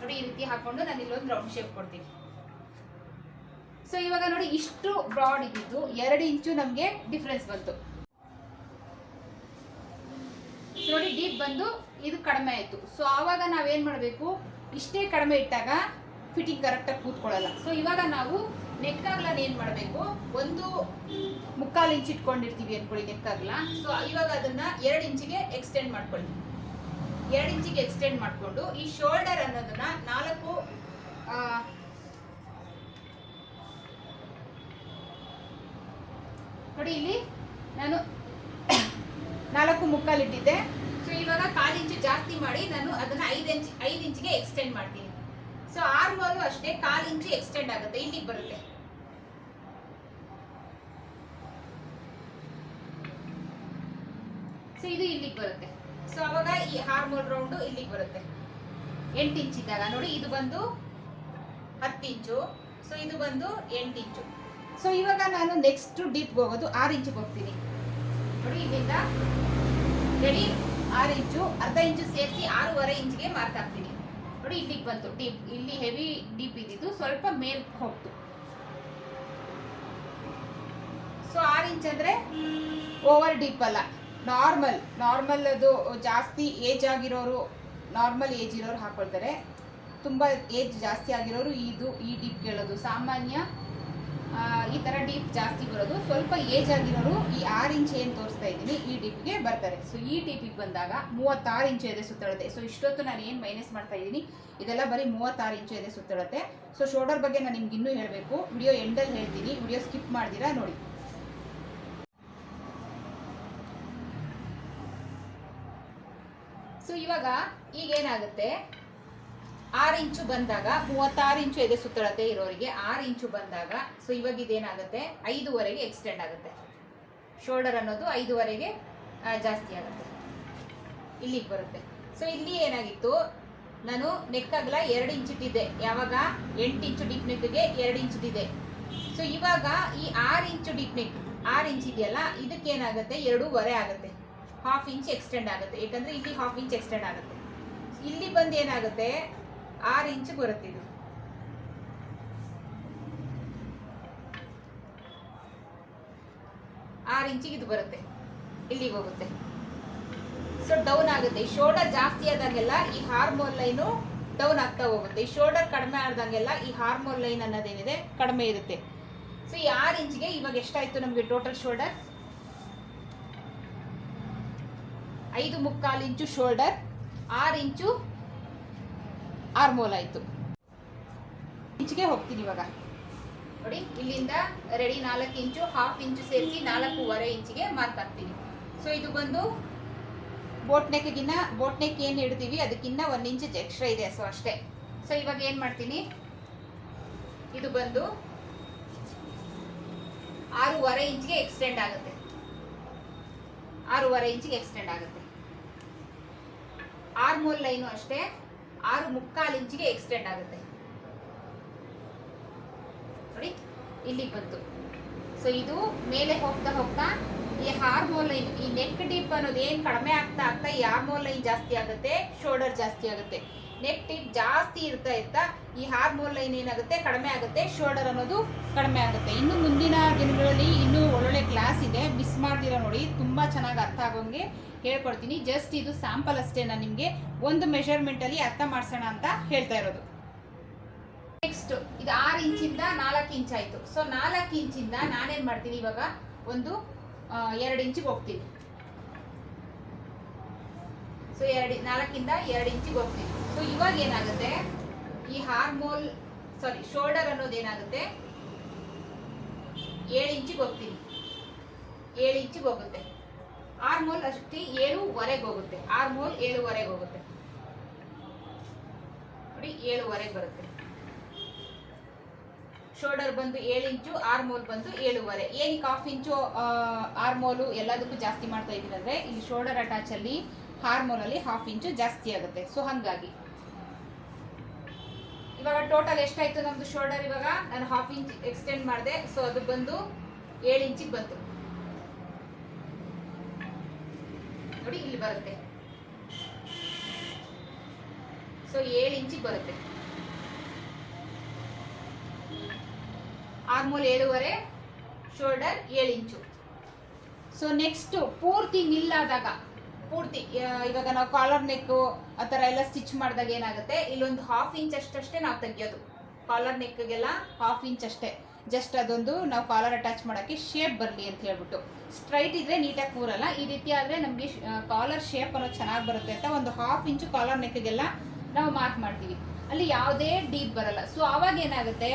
ನೋಡಿ, ಈ ರೀತಿ ಹಾಕೊಂಡು ನಾನು ಇಲ್ಲೊಂದು ರೌಂಡ್ ಶೇಪ್ ಕೊಡ್ತೀನಿ. ಸೊ ಇವಾಗ ನೋಡಿ, ಇಷ್ಟು ಬ್ರಾಡ್ ಇದ್ದಿದ್ದು ಎರಡು ಇಂಚು ನಮಗೆ ಡಿಫ್ರೆನ್ಸ್ ಬಂತು. ನೋಡಿ ಡೀಪ್ ಬಂದು ಇದು ಕಡಿಮೆ ಆಯಿತು. ಸೊ ಆವಾಗ ನಾವೇನು ಮಾಡಬೇಕು? ಇಷ್ಟೇ ಕಡಿಮೆ ಇಟ್ಟಾಗ ಫಿಟ್ಟಿಂಗ್ ಕರೆಕ್ಟಾಗಿ ಕೂತ್ಕೊಳ್ಳಲ್ಲ. ಸೊ ಇವಾಗ ನಾವು ನೆಕ್ ಏನ್ ಮಾಡಬೇಕು? ಒಂದು ಮುಕ್ಕಾಲು ಇಂಚ್ ಇಟ್ಕೊಂಡಿರ್ತೀವಿ ಅನ್ಕೊಳ್ಳಿ ನೆಕ್ ಅಗಲ ಸೊ ಇವಾಗ ಅದನ್ನ ಎರಡು ಇಂಚಿಗೆ ಎಕ್ಸ್ಟೆಂಡ್ ಮಾಡ್ಕೊಳ್ಳಿ. ಎರಡು ಇಂಚಿಗೆ ಎಕ್ಸ್ಟೆಂಡ್ ಮಾಡಿಕೊಂಡು ಈ ಶೋಲ್ಡರ್ ಅನ್ನೋದನ್ನ ನಾಲ್ಕು ನೋಡಿ ಇಲ್ಲಿ ನಾನು ನಾಲ್ಕು ಮುಕ್ಕಾಲು ಇಟ್ಟಿದ್ದೆ. ಸೊ ಇವಾಗ ಕಾಲು ಇಂಚು ಜಾಸ್ತಿ ಮಾಡಿ ನಾನು ಅದನ್ನ ಐದು ಇಂಚ್, ಐದು ಇಂಚಿಗೆ ಎಕ್ಸ್ಟೆಂಡ್ ಮಾಡ್ತೀನಿ. ಸೊ ಆರ್ಮೋಲು ಅಷ್ಟೇ, ಕಾಲು ಇಂಚು ಎಕ್ಸ್ಟೆಂಡ್ ಆಗುತ್ತೆ, ಇಲ್ಲಿಗೆ ಬರುತ್ತೆ. ಸೊ ಇದು ಇಲ್ಲಿಗೆ ಬರುತ್ತೆ. ಸೊ ಅವಾಗ ಈ ಹಾರ್ಮೋಲ್ ರೌಂಡು ಇಲ್ಲಿಗೆ ಬರುತ್ತೆ. ಎಂಟು ಇಂಚ್ ಇದ್ದಾಗ, ನೋಡಿ, ಇದು ಬಂದು ಹತ್ತು ಇಂಚು. ಸೊ ಇದು ಬಂದು ಎಂಟು ಇಂಚು. ಸೊ ಇವಾಗ ನಾನು ನೆಕ್ಸ್ಟ್ ಡೀಪ್ಗೆ ಹೋಗೋದು ಆರು ಇಂಚಿಗೆ ಹೋಗ್ತೀನಿ. ನೋಡಿ, ಇಲ್ಲಿಂದ ರೆಡಿ ಆರು ಇಂಚು, ಅರ್ಧ ಇಂಚು ಸೇರಿಸಿ ಆರೂವರೆ ಇಂಚಿಗೆ ಮಾರ್ಕ್ ಹಾಕ್ತೀನಿ. ನೋಡಿ, ಇಲ್ಲಿಗೆ ಬಂತು. ಡೀಪ್ ಇಲ್ಲಿ ಹೆವಿ ಡೀಪ್ ಇದ್ದಿದ್ದು. ಸ್ವಲ್ಪ ಮೇಲ್ ಹೋಗ್ತು. ಸೊ ಆರು ಇಂಚ್ ಅಂದ್ರೆ ಓವರ್ ಡೀಪ್ ಅಲ್ಲ. ನಾರ್ಮಲ್ ನಾರ್ಮಲ್ ಅದು ಜಾಸ್ತಿ ಏಜ್ ಆಗಿರೋರು ನಾರ್ಮಲ್ ಏಜ್ ಇರೋರು ಹಾಕೊಳ್ತಾರೆ. ತುಂಬ ಏಜ್ ಜಾಸ್ತಿ ಆಗಿರೋರು ಇದು ಈ ಡೀಪ್ ಕೇಳೋದು. ಸಾಮಾನ್ಯ ಈ ಥರ ಡೀಪ್ ಜಾಸ್ತಿ ಬರೋದು. ಸ್ವಲ್ಪ ಏಜ್ ಆಗಿರೋರು ಈ ಆರು ಇಂಚ್ ಏನು ತೋರಿಸ್ತಾ ಇದ್ದೀನಿ, ಈ ಡೀಪ್ಗೆ ಬರ್ತಾರೆ. ಸೊ ಈ ಡೀಪಿಗೆ ಬಂದಾಗ ಮೂವತ್ತಾರು ಇಂಚು ಇದೆ ಸುತ್ತಳತೆ. ಸೊ ಇಷ್ಟೊತ್ತು ನಾನು ಏನು ಮೈನಸ್ ಮಾಡ್ತಾ ಇದ್ದೀನಿ, ಇದೆಲ್ಲ ಬರೀ ಮೂವತ್ತಾರು ಇಂಚು ಇದೆ ಸುತ್ತಳತೆ. ಸೊ ಶೋಲ್ಡರ್ ಬಗ್ಗೆ ನಾನು ನಿಮ್ಗೆ ಇನ್ನೂ ಹೇಳಬೇಕು. ವಿಡಿಯೋ ಎಂಡಲ್ಲಿ ಹೇಳ್ತೀನಿ. ವಿಡಿಯೋ ಸ್ಕಿಪ್ ಮಾಡ್ದಿರಾ ನೋಡಿ. ಸೊ ಇವಾಗ ಈಗ ಏನಾಗುತ್ತೆ ಆರು ಇಂಚು ಬಂದಾಗ ಮೂವತ್ತಾರು ಇಂಚು ಎದೆ ಸುತ್ತಳತೆ ಇರೋರಿಗೆ ಆರು ಇಂಚು ಬಂದಾಗ ಸೊ ಇವಾಗ ಇದೇನಾಗುತ್ತೆ? ಐದುವರೆಗೆ ಎಕ್ಸ್ಟೆಂಡ್ ಆಗುತ್ತೆ. ಶೋಲ್ಡರ್ ಅನ್ನೋದು ಐದುವರೆಗೆ ಜಾಸ್ತಿ ಆಗುತ್ತೆ. ಇಲ್ಲಿಗೆ ಬರುತ್ತೆ. ಸೊ ಇಲ್ಲಿ ಏನಾಗಿತ್ತು? ನಾನು ನೆಕ್ ಅಗಲ ಎರಡು ಇಂಚು ಇಟ್ಟಿದ್ದೆ. ಯಾವಾಗ? ಎಂಟು ಇಂಚು ಡಿಪ್ ನೆಕ್ಗೆ ಎರಡು ಇಂಚು ಇದೆ ಸೊ ಇವಾಗ ಈ ಆರು ಇಂಚು ಡಿಪ್ ನೆಕ್ ಆರು ಇಂಚ್ ಇದೆಯಲ್ಲ, ಇದಕ್ಕೆ ಏನಾಗುತ್ತೆ? ಎರಡೂವರೆ ಆಗುತ್ತೆ. ಹಾಫ್ ಇಂಚ್ ಎಕ್ಸ್ಟೆಂಡ್ ಆಗುತ್ತೆ. ಯಾಕಂದ್ರೆ ಇಲ್ಲಿ ಹಾಫ್ ಇಂಚ್ ಎಕ್ಸ್ಟೆಂಡ್ ಆಗುತ್ತೆ. ಇಲ್ಲಿ ಬಂದು ಏನಾಗುತ್ತೆ? ಆರು ಇಂಚ್ ಬರುತ್ತೆ ಇದು. ಆರು ಇಂಚಿಗೆ ಇದು ಬರುತ್ತೆ. ಇಲ್ಲಿಗೆ ಹೋಗುತ್ತೆ. ಸೊ ಡೌನ್ ಆಗುತ್ತೆ. ಈ ಶೋಲ್ಡರ್ ಜಾಸ್ತಿ ಆದಾಗೆಲ್ಲ ಈ ಹಾರ್ಮೋನ್ ಲೈನು ಡೌನ್ ಆಗ್ತಾ ಹೋಗುತ್ತೆ. ಈ ಶೋಲ್ಡರ್ ಕಡಿಮೆ ಆದಂಗೆಲ್ಲ ಈ ಹಾರ್ಮೋನ್ ಲೈನ್ ಅನ್ನೋದೇನಿದೆ, ಕಡಿಮೆ ಇರುತ್ತೆ. ಸೊ ಈ ಆರು ಇಂಚಿಗೆ ಇವಾಗ ಎಷ್ಟಾಯ್ತು ನಮಗೆ ಟೋಟಲ್ ಶೋಲ್ಡರ್ ಐದು ಮುಕ್ಕಾಲು ಇಂಚು ಶೋಲ್ಡರ್ ಆರು ಇಂಚು ಆರ್ಮೋಲ್ ಆಯಿತು. ಇಂಚಿಗೆ ಹೋಗ್ತೀನಿ ಇವಾಗ. ನೋಡಿ, ಇಲ್ಲಿಂದ ರೆಡಿ ನಾಲ್ಕು ಇಂಚು ಹಾಫ್ ಇಂಚು ಸೇರಿಸಿ ನಾಲ್ಕೂವರೆ ಇಂಚಿಗೆ ಮಾರ್ಕ್ ಹಾಕ್ತೀನಿ. ಸೊ ಇದು ಬಂದು ಬೋಟ್ ಬೋಟ್ನೆಕ್ ಬೋಟ್ ನೆಕ್ ಏನು ಇಡ್ತೀವಿ, ಅದಕ್ಕಿನ್ನ ಒಂದು ಇಂಚು ಎಕ್ಸ್ಟ್ರಾ ಇದೆ ಸೊ ಅಷ್ಟೇ. ಸೊ ಇವಾಗ ಏನು ಮಾಡ್ತೀನಿ? ಇದು ಬಂದು ಆರೂವರೆ ಇಂಚಿಗೆ ಎಕ್ಸ್ಟೆಂಡ್ ಆಗುತ್ತೆ. ಆರೂವರೆ ಇಂಚಿಗೆ ಎಕ್ಸ್ಟೆಂಡ್ ಆಗುತ್ತೆ. ಆರ್ಮೋಲ್ ಲೈನು ಅಷ್ಟೇ. ಆರು ಮುಕ್ಕಾಲು ಇಂಚಿಗೆ ಎಕ್ಸ್ಟೆಂಡ್ ಆಗುತ್ತೆ. ನೋಡಿ, ಇಲ್ಲಿಗೆ ಬಂತು. ಸೊ ಇದು ಮೇಲೆ ಹೋಗ್ತಾ ಹೋಗ್ತಾ ಈ ಹಾರ್ಮೋನ್ ಲೈನ್ ಈ ನೆಕ್ ಟಿಪ್ ಅನ್ನೋದು ಏನು ಕಡಿಮೆ ಆಗ್ತಾ ಆಗ್ತಾ ಈ ಹಾರ್ಮೋನ್ ಲೈನ್ ಜಾಸ್ತಿ ಆಗುತ್ತೆ ಶೋಲ್ಡರ್ ಜಾಸ್ತಿ ಆಗುತ್ತೆ. ನೆಕ್ ಟಿಪ್ ಜಾಸ್ತಿ ಇರ್ತಾ ಇರ್ತಾ ಈ ಹಾರ್ಮೋನ್ ಲೈನ್ ಏನಾಗುತ್ತೆ? ಕಡಿಮೆ ಆಗುತ್ತೆ. ಶೋಲ್ಡರ್ ಅನ್ನೋದು ಕಡಿಮೆ ಆಗುತ್ತೆ. ಇನ್ನು ಮುಂದಿನ ದಿನಗಳಲ್ಲಿ ಇನ್ನೂ ಒಳ್ಳೊಳ್ಳೆ ಕ್ಲಾಸ್ ಇದೆ. ಮಿಸ್ ಮಾಡ್ದಿರೋ ನೋಡಿ. ತುಂಬ ಚೆನ್ನಾಗಿ ಅರ್ಥ ಆಗೋಂಗೆ ಹೇಳ್ಕೊಡ್ತೀನಿ. ಜಸ್ಟ್ ಇದು ಸ್ಯಾಂಪಲ್ ಅಷ್ಟೇ ನಾನು ನಿಮಗೆ. ಒಂದು ಮೆಷರ್ಮೆಂಟಲ್ಲಿ ಅರ್ಥ ಮಾಡಿಸೋಣ ಅಂತ ಹೇಳ್ತಾ ಇರೋದು. ನೆಕ್ಸ್ಟ್ ಇದು ಆರು ಇಂಚಿಂದ ನಾಲ್ಕು ಇಂಚ್ ಆಯಿತು. ಸೊ ನಾಲ್ಕು ಇಂಚಿಂದ ನಾನೇನು ಮಾಡ್ತೀನಿ ಇವಾಗ? ಒಂದು ಎರಡು ಇಂಚಿಗೆ ಹೋಗ್ತೀನಿ. ಸೊ ಎರಡು, ನಾಲ್ಕಿಂದ ಎರಡು ಇಂಚಿಗೆ ಹೋಗ್ತೀನಿ. ಸೊ ಇವಾಗ ಏನಾಗುತ್ತೆ? ಈ ಹಾರ್ಮೋಲ್ ಸಾರಿ ಶೋಲ್ಡರ್ ಅನ್ನೋದು ಏನಾಗುತ್ತೆ? ಏಳು ಇಂಚಿಗೆ ಹೋಗ್ತೀನಿ. ಏಳು ಇಂಚಿಗೆ ಹೋಗುತ್ತೆ. ಆರ್ಮೋಲ್ ಅಷ್ಟೇ ಏಳುವರೆಗೆ ಹೋಗುತ್ತೆ. ಆರ್ಮೋಲ್ ಏಳುವರೆಗೆ ಹೋಗುತ್ತೆ. ನೋಡಿ, ಏಳುವರೆಗೆ ಬರುತ್ತೆ. ಶೋಲ್ಡರ್ ಬಂದು ಏಳು ಇಂಚು ಆರ್ಮೋಲ್ ಬಂದು ಏಳುವರೆ. ಏನಕ್ಕೆ ಹಾಫ್ ಇಂಚು ಆರ್ಮೋಲು ಎಲ್ಲದಕ್ಕೂ ಜಾಸ್ತಿ ಮಾಡ್ತಾ ಇದ್ದೀನಿ ಅಂದರೆ ಇಲ್ಲಿ ಶೋಲ್ಡರ್ ಅಟ್ಯಾಚಲ್ಲಿ ಹಾರ್ಮೋಲಲ್ಲಿ ಹಾಫ್ ಇಂಚು ಜಾಸ್ತಿ ಆಗುತ್ತೆ. ಸೊ ಹಾಗಾಗಿ ಇವಾಗ ಟೋಟಲ್ ಎಷ್ಟಾಯ್ತು ನಮ್ದು ಶೋಲ್ಡರ್ ಇವಾಗ? ನಾನು ಹಾಫ್ ಇಂಚ್ ಎಕ್ಸ್ಟೆಂಡ್ ಮಾಡಿದೆ ಸೊ ಅದು ಬಂದು ಏಳು ಇಂಚಿಗೆ ಬಂತು. ನೋಡಿ, ಇಲ್ಲಿ ಬರುತ್ತೆ. ಸೊ ಏಳು ಇಂಚಿಗೆ ಬರುತ್ತೆ. ಆರ್ಮೋಲ್ ಏಳುವರೆ ಶೋಲ್ಡರ್ ಏಳು ಇಂಚು ಸೊ ನೆಕ್ಸ್ಟ್ ಪೂರ್ತಿ ನಿಲ್ಲಾದಾಗ, ಪೂರ್ತಿ ಇವಾಗ ನಾವು ಕಾಲರ್ ನೆಕ್ಕು ಆ ಥರ ಎಲ್ಲ ಸ್ಟಿಚ್ ಮಾಡಿದಾಗ ಏನಾಗುತ್ತೆ? ಇಲ್ಲೊಂದು ಹಾಫ್ ಇಂಚ್ ಅಷ್ಟಷ್ಟೇ ನಾವು ತೆಗಿಯೋದು. ಕಾಲರ್ ನೆಕ್ಗೆಲ್ಲ ಹಾಫ್ ಇಂಚ್ ಅಷ್ಟೇ. ಜಸ್ಟ್ ಅದೊಂದು ನಾವು ಕಾಲರ್ ಅಟ್ಯಾಚ್ ಮಾಡೋಕ್ಕೆ ಶೇಪ್ ಬರಲಿ ಅಂತ ಹೇಳ್ಬಿಟ್ಟು. ಸ್ಟ್ರೈಟ್ ಇದ್ರೆ ನೀಟಾಗಿ ಕೂರಲ್ಲ. ಈ ರೀತಿ ಆದರೆ ನಮಗೆ ಕಾಲರ್ ಶೇಪ್ ಅನ್ನೋದು ಚೆನ್ನಾಗಿ ಬರುತ್ತೆ ಅಂತ ಒಂದು ಹಾಫ್ ಇಂಚು ಕಾಲರ್ ನೆಕ್ಗೆಲ್ಲ ನಾವು ಮಾರ್ಕ್ ಮಾಡ್ತೀವಿ. ಅಲ್ಲಿ ಯಾವುದೇ ಡೀಪ್ ಬರಲ್ಲ. ಸೊ ಆವಾಗ ಏನಾಗುತ್ತೆ?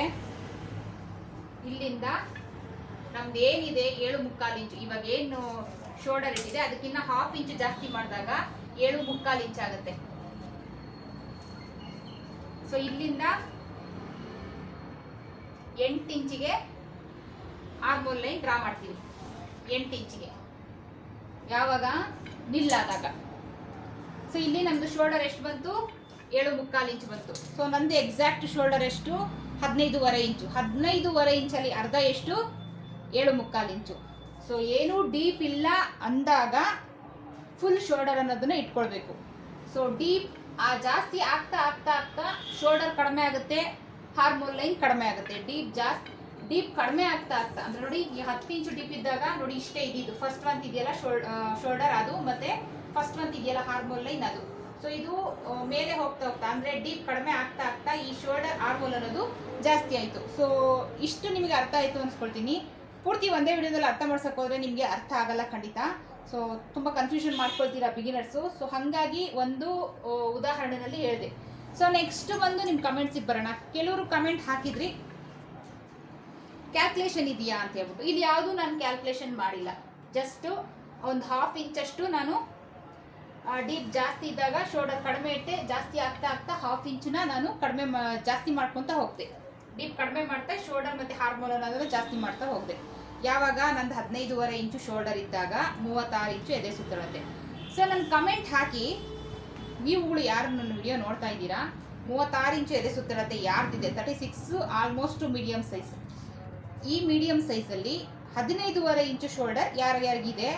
ಇಲ್ಲಿಂದ ನಮ್ದು ಏನಿದೆ? ಏಳು ಮುಕ್ಕಾಲು ಇಂಚು ಇವಾಗ ಏನು ಶೋಲ್ಡರ್ ಇಟ್ಟಿದೆ ಅದಕ್ಕಿಂತ ಹಾಫ್ ಇಂಚು ಜಾಸ್ತಿ ಮಾಡಿದಾಗ ಏಳು ಮುಕ್ಕಾಲು ಇಂಚ್ ಆಗುತ್ತೆ. ಸೊ ಇಲ್ಲಿಂದ ಎಂಟು ಇಂಚಿಗೆ ಆರ್ಮೋಲ್ ಲೈನ್ ಡ್ರಾ ಮಾಡ್ತೀವಿ. ಎಂಟು ಇಂಚಿಗೆ. ಯಾವಾಗ? ನಿಲ್ಲಾದಾಗ. ಸೊ ಇಲ್ಲಿ ನಮ್ದು ಶೋಲ್ಡರ್ ಎಷ್ಟು ಬಂತು? ಏಳು ಮುಕ್ಕಾಲು ಇಂಚ್ ಬಂತು. ಸೊ ನಂದು ಎಕ್ಸಾಕ್ಟ್ ಶೋಲ್ಡರ್ ಎಷ್ಟು? ಹದಿನೈದುವರೆ ಇಂಚು. ಹದಿನೈದುವರೆ ಇಂಚಲ್ಲಿ ಅರ್ಧ ಎಷ್ಟು? ಏಳು ಮುಕ್ಕಾಲು ಇಂಚು. ಸೊ ಏನೂ ಡೀಪ್ ಇಲ್ಲ ಅಂದಾಗ ಫುಲ್ ಶೋಲ್ಡರ್ ಅನ್ನೋದನ್ನ ಇಟ್ಕೊಳ್ಬೇಕು. ಸೊ ಡೀಪ್ ಆ ಜಾಸ್ತಿ ಆಗ್ತಾ ಆಗ್ತಾ ಆಗ್ತಾ ಶೋಲ್ಡರ್ ಕಡಿಮೆ ಆಗುತ್ತೆ ಹಾರ್ಮೋನ್ ಲೈನ್ ಕಡಿಮೆ ಆಗುತ್ತೆ. ಡೀಪ್ ಜಾಸ್ತಿ ಡೀಪ್ ಕಡಿಮೆ ಆಗ್ತಾ ಆಗ್ತಾ, ಅಂದ್ರೆ ನೋಡಿ, ಈ ಹತ್ತು ಇಂಚು ಡೀಪ್ ಇದ್ದಾಗ ನೋಡಿ ಇಷ್ಟೇ ಇದ್ದಿದ್ದು ಫಸ್ಟ್ ಮಂತ್ ಇದೆಯಲ್ಲ ಶೋಲ್ಡರ್ ಅದು, ಮತ್ತೆ ಫಸ್ಟ್ ಮಂತ್ ಇದೆಯಲ್ಲ ಹಾರ್ಮೋನ್ ಲೈನ್ ಅದು. ಸೊ ಇದು ಮೇಲೆ ಹೋಗ್ತಾ ಹೋಗ್ತಾ, ಅಂದ್ರೆ ಡೀಪ್ ಕಡಿಮೆ ಆಗ್ತಾ ಆಗ್ತಾ ಈ ಶೋಲ್ಡರ್ ಹಾರ್ಮೋನ್ ಅನ್ನೋದು ಜಾಸ್ತಿ ಆಯ್ತು. ಸೊ ಇಷ್ಟು ನಿಮಗೆ ಅರ್ಥ ಆಯ್ತು ಅನ್ಸ್ಕೊಳ್ತೀನಿ. ಪೂರ್ತಿ ಒಂದೇ ವಿಡಿಯೋದಲ್ಲಿ ಅರ್ಥ ಮಾಡ್ಸಕ್ ಹೋದ್ರೆ ನಿಮಗೆ ಅರ್ಥ ಆಗಲ್ಲ ಖಂಡಿತ. ಸೊ ತುಂಬ ಕನ್ಫ್ಯೂಷನ್ ಮಾಡ್ಕೊಳ್ತೀರಾ ಬಿಗಿನರ್ಸು ಸೊ ಹಾಗಾಗಿ ಒಂದು ಉದಾಹರಣೆಯಲ್ಲಿ ಹೇಳಿದೆ. ಸೊ ನೆಕ್ಸ್ಟ್ ಬಂದು ನಿಮ್ಮ ಕಮೆಂಟ್ಸಿಗೆ ಬರೋಣ. ಕೆಲವರು ಕಮೆಂಟ್ ಹಾಕಿದ್ರಿ. ಕ್ಯಾಲ್ಕುಲೇಷನ್ ಇದೆಯಾ ಅಂತ ಹೇಳ್ಬಿಟ್ಟು. ಇದು ಯಾವುದು ನಾನು ಕ್ಯಾಲ್ಕುಲೇಷನ್ ಮಾಡಿಲ್ಲ. ಜಸ್ಟ್ ಒಂದು ಹಾಫ್ ಇಂಚಷ್ಟು ನಾನು ಡೀಪ್ ಜಾಸ್ತಿ ಇದ್ದಾಗ ಶೋಲ್ಡರ್ ಕಡಿಮೆ ಇಟ್ಟೆ, ಜಾಸ್ತಿ ಆಗ್ತಾ ಆಗ್ತಾ ಹಾಫ್ ಇಂಚನ್ನ ನಾನು ಕಡಿಮೆ ಜಾಸ್ತಿ ಮಾಡ್ಕೊತಾ ಹೋಗ್ತೆ ಡೀಪ್ ಕಡಿಮೆ ಮಾಡ್ತಾ ಶೋಲ್ಡರ್ ಮತ್ತು ಹಾರ್ಮೋನ್ ಅನ್ನೋದನ್ನ ಜಾಸ್ತಿ ಮಾಡ್ತಾ ಹೋಗ್ದೆ. ಯಾವಾಗ ನಂದು ಹದಿನೈದುವರೆ ಇಂಚು ಶೋಲ್ಡರ್ ಇದ್ದಾಗ ಮೂವತ್ತಾರು ಇಂಚು ಎದೆ ಸುತ್ತಿರುತ್ತೆ ಸೊ ನನ್ನ ಕಮೆಂಟ್ ಹಾಕಿ ನೀವುಗಳು ಯಾರು ನನ್ನ ವಿಡಿಯೋ ನೋಡ್ತಾ ಇದ್ದೀರಾ? ಮೂವತ್ತಾರು ಇಂಚು ಎದೆ ಸುತ್ತಿರುತ್ತೆ ಯಾರ್ದಿದೆ? Thirty six almost medium size ಈ ಮೀಡಿಯಂ ಸೈಜಲ್ಲಿ ಹದಿನೈದುವರೆ ಇಂಚು ಶೋಲ್ಡರ್ ಯಾರ್ಯಾರಿಗಿದೆ?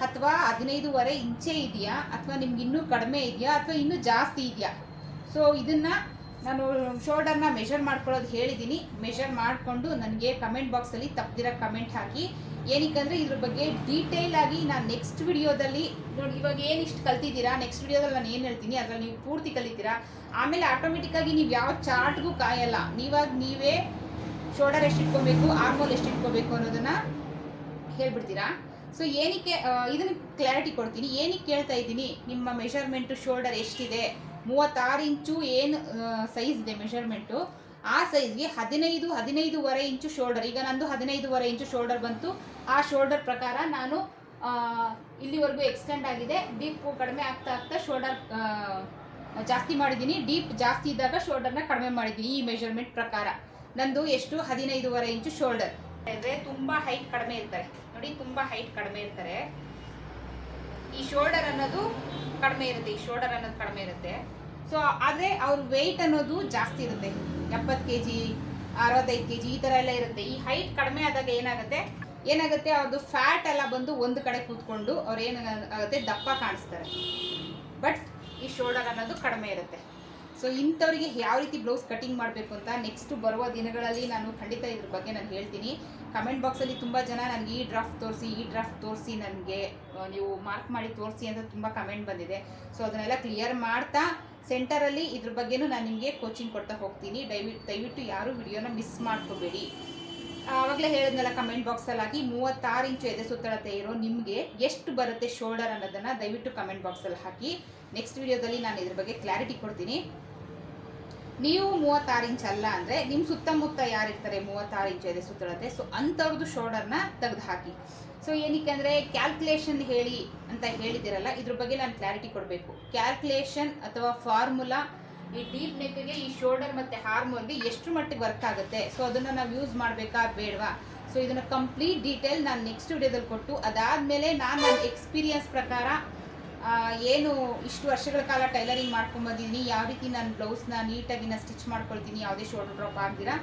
ಅಥವಾ ಹದಿನೈದೂವರೆ ಇಂಚೇ ಇದೆಯಾ? ಅಥವಾ ನಿಮ್ಗೆ ಇನ್ನೂ ಕಡಿಮೆ ಇದೆಯಾ? ಅಥವಾ ಇನ್ನೂ ಜಾಸ್ತಿ ಇದೆಯಾ? ಸೊ ಇದನ್ನ ನಾನು ಶೋಲ್ಡರ್ನ ಮೆಷರ್ ಮಾಡ್ಕೊಳ್ಳೋದು ಹೇಳಿದ್ದೀನಿ ಮೆಷರ್ ಮಾಡಿಕೊಂಡು ನನಗೆ ಕಮೆಂಟ್ ಬಾಕ್ಸಲ್ಲಿ ತಪ್ಪದಿರೋ ಕಮೆಂಟ್ ಹಾಕಿ. ಏನಕ್ಕಂದ್ರೆ ಇದ್ರ ಬಗ್ಗೆ ಡೀಟೇಲ್ ಆಗಿ ನಾನು ನೆಕ್ಸ್ಟ್ ವಿಡಿಯೋದಲ್ಲಿ ನೋಡಿ ಇವಾಗ ಏನು ಇಷ್ಟು ಕಲ್ತಿದ್ದೀರಾ? ನೆಕ್ಸ್ಟ್ ವಿಡಿಯೋದಲ್ಲಿ ನಾನು ಏನು ಹೇಳ್ತೀನಿ? ಅದರಲ್ಲಿ ನೀವು ಪೂರ್ತಿ ಕಲಿತೀರಾ? ಆಮೇಲೆ ಆಟೋಮೆಟಿಕ್ಕಾಗಿ ನೀವು ಯಾವ ಚಾರ್ಟ್ಗೂ ಕಾಯಲ್ಲ. ನೀವಾಗ ನೀವೇ ಶೋಲ್ಡರ್ ಎಷ್ಟು ಇಟ್ಕೋಬೇಕು ಆರ್ಮೋಲ್ ಎಷ್ಟು ಇಟ್ಕೋಬೇಕು ಅನ್ನೋದನ್ನು ಹೇಳ್ಬಿಡ್ತೀರಾ? ಸೊ ಏನಕ್ಕೆ ಇದನ್ನ ಕ್ಲಾರಿಟಿ ಕೊಡ್ತೀನಿ. ಏನಕ್ಕೆ ಕೇಳ್ತಾ ಇದ್ದೀನಿ? ನಿಮ್ಮ ಮೆಷರ್ಮೆಂಟು ಶೋಲ್ಡರ್ ಎಷ್ಟಿದೆ? ಮೂವತ್ತಾರು ಇಂಚು ಏನು ಸೈಜ್ ಇದೆ ಮೆಷರ್ಮೆಂಟು ಆ ಸೈಜ್ಗೆ ಹದಿನೈದು, ಹದಿನೈದುವರೆ ಇಂಚು ಶೋಲ್ಡರ್ ಈಗ ನಂದು ಹದಿನೈದುವರೆ ಇಂಚು ಶೋಲ್ಡರ್ ಬಂತು. ಆ ಶೋಲ್ಡರ್ ಪ್ರಕಾರ ನಾನು ಇಲ್ಲಿವರೆಗೂ ಎಕ್ಸ್ಟೆಂಡ್ ಆಗಿದೆ. ಡೀಪ್ ಕಡಿಮೆ ಆಗ್ತಾ ಆಗ್ತಾ ಶೋಲ್ಡರ್ ಜಾಸ್ತಿ ಮಾಡಿದ್ದೀನಿ. ಡೀಪ್ ಜಾಸ್ತಿ ಇದ್ದಾಗ ಶೋಲ್ಡರ್ನ ಕಡಿಮೆ ಮಾಡಿದ್ದೀನಿ ಈ ಮೆಷರ್ಮೆಂಟ್ ಪ್ರಕಾರ. ನಂದು ಎಷ್ಟು? ಹದಿನೈದುವರೆ ಇಂಚು ಶೋಲ್ಡರ್ ಅಂದರೆ ತುಂಬ ಹೈಟ್ ಕಡಿಮೆ ಇರ್ತಾರೆ ನೋಡಿ, ತುಂಬ ಹೈಟ್ ಕಡಿಮೆ ಇರ್ತಾರೆ ಈ ಶೋಲ್ಡರ್ ಅನ್ನೋದು ಕಡಿಮೆ ಇರುತ್ತೆ, ಈ ಶೋಲ್ಡರ್ ಅನ್ನೋದು ಕಡಿಮೆ ಇರುತ್ತೆ. ಸೊ ಆದರೆ ಅವ್ರ ವೆಯ್ಟ್ ಅನ್ನೋದು ಜಾಸ್ತಿ ಇರುತ್ತೆ. ಎಪ್ಪತ್ತು ಕೆ ಜಿ ಅರವತ್ತೈದು ಕೆ ಜಿ ಈ ಥರ ಎಲ್ಲ ಇರುತ್ತೆ. ಈ ಹೈಟ್ ಕಡಿಮೆ ಆದಾಗ ಏನಾಗುತ್ತೆ? ಏನಾಗುತ್ತೆ? ಅವ್ರದ್ದು ಫ್ಯಾಟ್ ಎಲ್ಲ ಬಂದು ಒಂದು ಕಡೆ ಕೂತ್ಕೊಂಡು ಅವ್ರು ಏನಾಗುತ್ತೆ ದಪ್ಪ ಕಾಣಿಸ್ತಾರೆ. ಬಟ್ ಈ ಶೋಲ್ಡರ್ ಅನ್ನೋದು ಕಡಿಮೆ ಇರುತ್ತೆ. ಸೊ ಇಂಥವ್ರಿಗೆ ಯಾವ ರೀತಿ ಬ್ಲೌಸ್ ಕಟಿಂಗ್ ಮಾಡಬೇಕು ಅಂತ ನೆಕ್ಸ್ಟ್ ಬರುವ ದಿನಗಳಲ್ಲಿ ನಾನು ಖಂಡಿತ ಇದ್ರ ಬಗ್ಗೆ ನಾನು ಹೇಳ್ತೀನಿ. ಕಮೆಂಟ್ ಬಾಕ್ಸಲ್ಲಿ ತುಂಬ ಜನ ನನಗೆ ಈ ಡ್ರಾಫ್ಟ್ ತೋರಿಸಿ, ಈ ಡ್ರಾಫ್ಟ್ ತೋರಿಸಿ ನನಗೆ ನೀವು ಮಾರ್ಕ್ ಮಾಡಿ ತೋರಿಸಿ ಅಂತ ತುಂಬ ಕಮೆಂಟ್ ಬಂದಿದೆ. ಸೊ ಅದನ್ನೆಲ್ಲ ಕ್ಲಿಯರ್ ಮಾಡ್ತಾ ಸೆಂಟರಲ್ಲಿ ಇದ್ರ ಬಗ್ಗೆನೂ ನಾನು ನಿಮಗೆ ಕೋಚಿಂಗ್ ಕೊಡ್ತಾ ಹೋಗ್ತೀನಿ. ದಯವಿಟ್ಟು ದಯವಿಟ್ಟು ಯಾರೂ ವಿಡಿಯೋನ ಮಿಸ್ ಮಾಡ್ಕೋಬೇಡಿ. ಆವಾಗಲೇ ಹೇಳಿದ್ನಲ್ಲ ಕಮೆಂಟ್ ಬಾಕ್ಸಲ್ಲಿ ಹಾಕಿ ಮೂವತ್ತಾರು ಇಂಚು ಎದೆ ಸುತ್ತಳತೆ ಇರೋ ನಿಮಗೆ ಎಷ್ಟು ಬರುತ್ತೆ ಶೋಲ್ಡರ್ ಅನ್ನೋದನ್ನು ದಯವಿಟ್ಟು ಕಮೆಂಟ್ ಬಾಕ್ಸಲ್ಲಿ ಹಾಕಿ. ನೆಕ್ಸ್ಟ್ ವಿಡಿಯೋದಲ್ಲಿ ನಾನು ಇದ್ರ ಬಗ್ಗೆ ಕ್ಲಾರಿಟಿ ಕೊಡ್ತೀನಿ. ನೀವು ಮೂವತ್ತಾರು ಇಂಚ್ ಅಲ್ಲ ಅಂದರೆ ನಿಮ್ಮ ಸುತ್ತಮುತ್ತ ಯಾರಿರ್ತಾರೆ ಮೂವತ್ತಾರು ಇಂಚು ಎದೆ ಸುತ್ತಳತೆ ಸೊ ಅಂಥವ್ರದ್ದು ಶೋಲ್ಡರ್ನ ತೆಗೆದು ಹಾಕಿ. ಸೊ ಏನಕ್ಕೆ ಅಂದರೆ ಕ್ಯಾಲ್ಕುಲೇಷನ್ ಹೇಳಿ ಅಂತ ಹೇಳಿದಿರಲ್ಲ ಇದ್ರ ಬಗ್ಗೆ ನಾನು ಕ್ಲಾರಿಟಿ ಕೊಡಬೇಕು. ಕ್ಯಾಲ್ಕುಲೇಷನ್ ಅಥವಾ ಫಾರ್ಮುಲಾ ಈ ಡೀಪ್ ನೆಕ್ಗೆ ಈ ಶೋಲ್ಡರ್ ಮತ್ತು ಹಾರ್ಮೋನ್ಗೆ ಎಷ್ಟು ಮಟ್ಟಿಗೆ ವರ್ಕ್ ಆಗುತ್ತೆ? ಸೊ ಅದನ್ನು ನಾವು ಯೂಸ್ ಮಾಡಬೇಕಾ ಬೇಡವಾ? ಸೊ ಇದನ್ನು ಕಂಪ್ಲೀಟ್ ಡೀಟೇಲ್ ನಾನು ನೆಕ್ಸ್ಟ್ ವಿಡಿಯೋದಲ್ಲಿ ಕೊಟ್ಟು, ಅದಾದಮೇಲೆ ನಾನು ನನ್ನ ಎಕ್ಸ್ಪೀರಿಯನ್ಸ್ ಪ್ರಕಾರ ಏನು ಇಷ್ಟು ವರ್ಷಗಳ ಕಾಲ ಟೈಲರಿಂಗ್ ಮಾಡ್ಕೊಂಬಂದಿದ್ದೀನಿ ಯಾವ ರೀತಿ ನಾನು ಬ್ಲೌಸ್ನ ನೀಟಾಗಿ ನಾನು ಸ್ಟಿಚ್ ಮಾಡ್ಕೊಳ್ತೀನಿ, ಯಾವುದೇ ಶೋಲ್ಡರ್ ಡ್ರಾಪ್ ಆಗ್ದಿರಾ.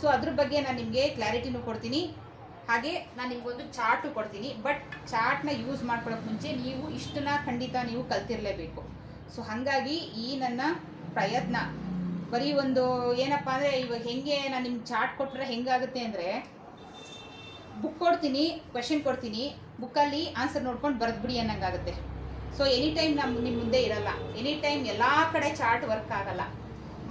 ಸೊ ಅದ್ರ ಬಗ್ಗೆ ನಾನು ನಿಮಗೆ ಕ್ಲಾರಿಟಿನೂ ಕೊಡ್ತೀನಿ. ಹಾಗೆ ನಾನು ನಿಮ್ಗೊಂದು ಚಾರ್ಟು ಕೊಡ್ತೀನಿ, ಬಟ್ ಚಾರ್ಟ್ನ ಯೂಸ್ ಮಾಡ್ಕೊಳ್ಳೋಕೆ ಮುಂಚೆ ನೀವು ಇಷ್ಟನ್ನ ಖಂಡಿತ ನೀವು ಕಲ್ತಿರಲೇಬೇಕು. ಸೊ ಹಾಗಾಗಿ ಈ ನನ್ನ ಪ್ರಯತ್ನ. ಬರೀ ಒಂದು ಏನಪ್ಪ ಅಂದರೆ ಇವಾಗ ಹೆಂಗೆ ನಾನು ನಿಮ್ಗೆ ಚಾರ್ಟ್ ಕೊಟ್ಟರೆ ಹೆಂಗಾಗುತ್ತೆ ಅಂದರೆ ಬುಕ್ ಕೊಡ್ತೀನಿ, ಕ್ವೆಶನ್ ಕೊಡ್ತೀನಿ, ಬುಕ್ಕಲ್ಲಿ ಆನ್ಸರ್ ನೋಡ್ಕೊಂಡು ಬರೆದ್ಬಿಡಿ ಅನ್ನಂಗಾಗುತ್ತೆ. ಸೊ ಎನಿ ಟೈಮ್ ನಮ್ಮ ನಿಮ್ಮ ಮುಂದೆ ಇರಲ್ಲ. ಎನಿ ಟೈಮ್ ಎಲ್ಲ ಕಡೆ ಚಾರ್ಟ್ ವರ್ಕ್ ಆಗಲ್ಲ.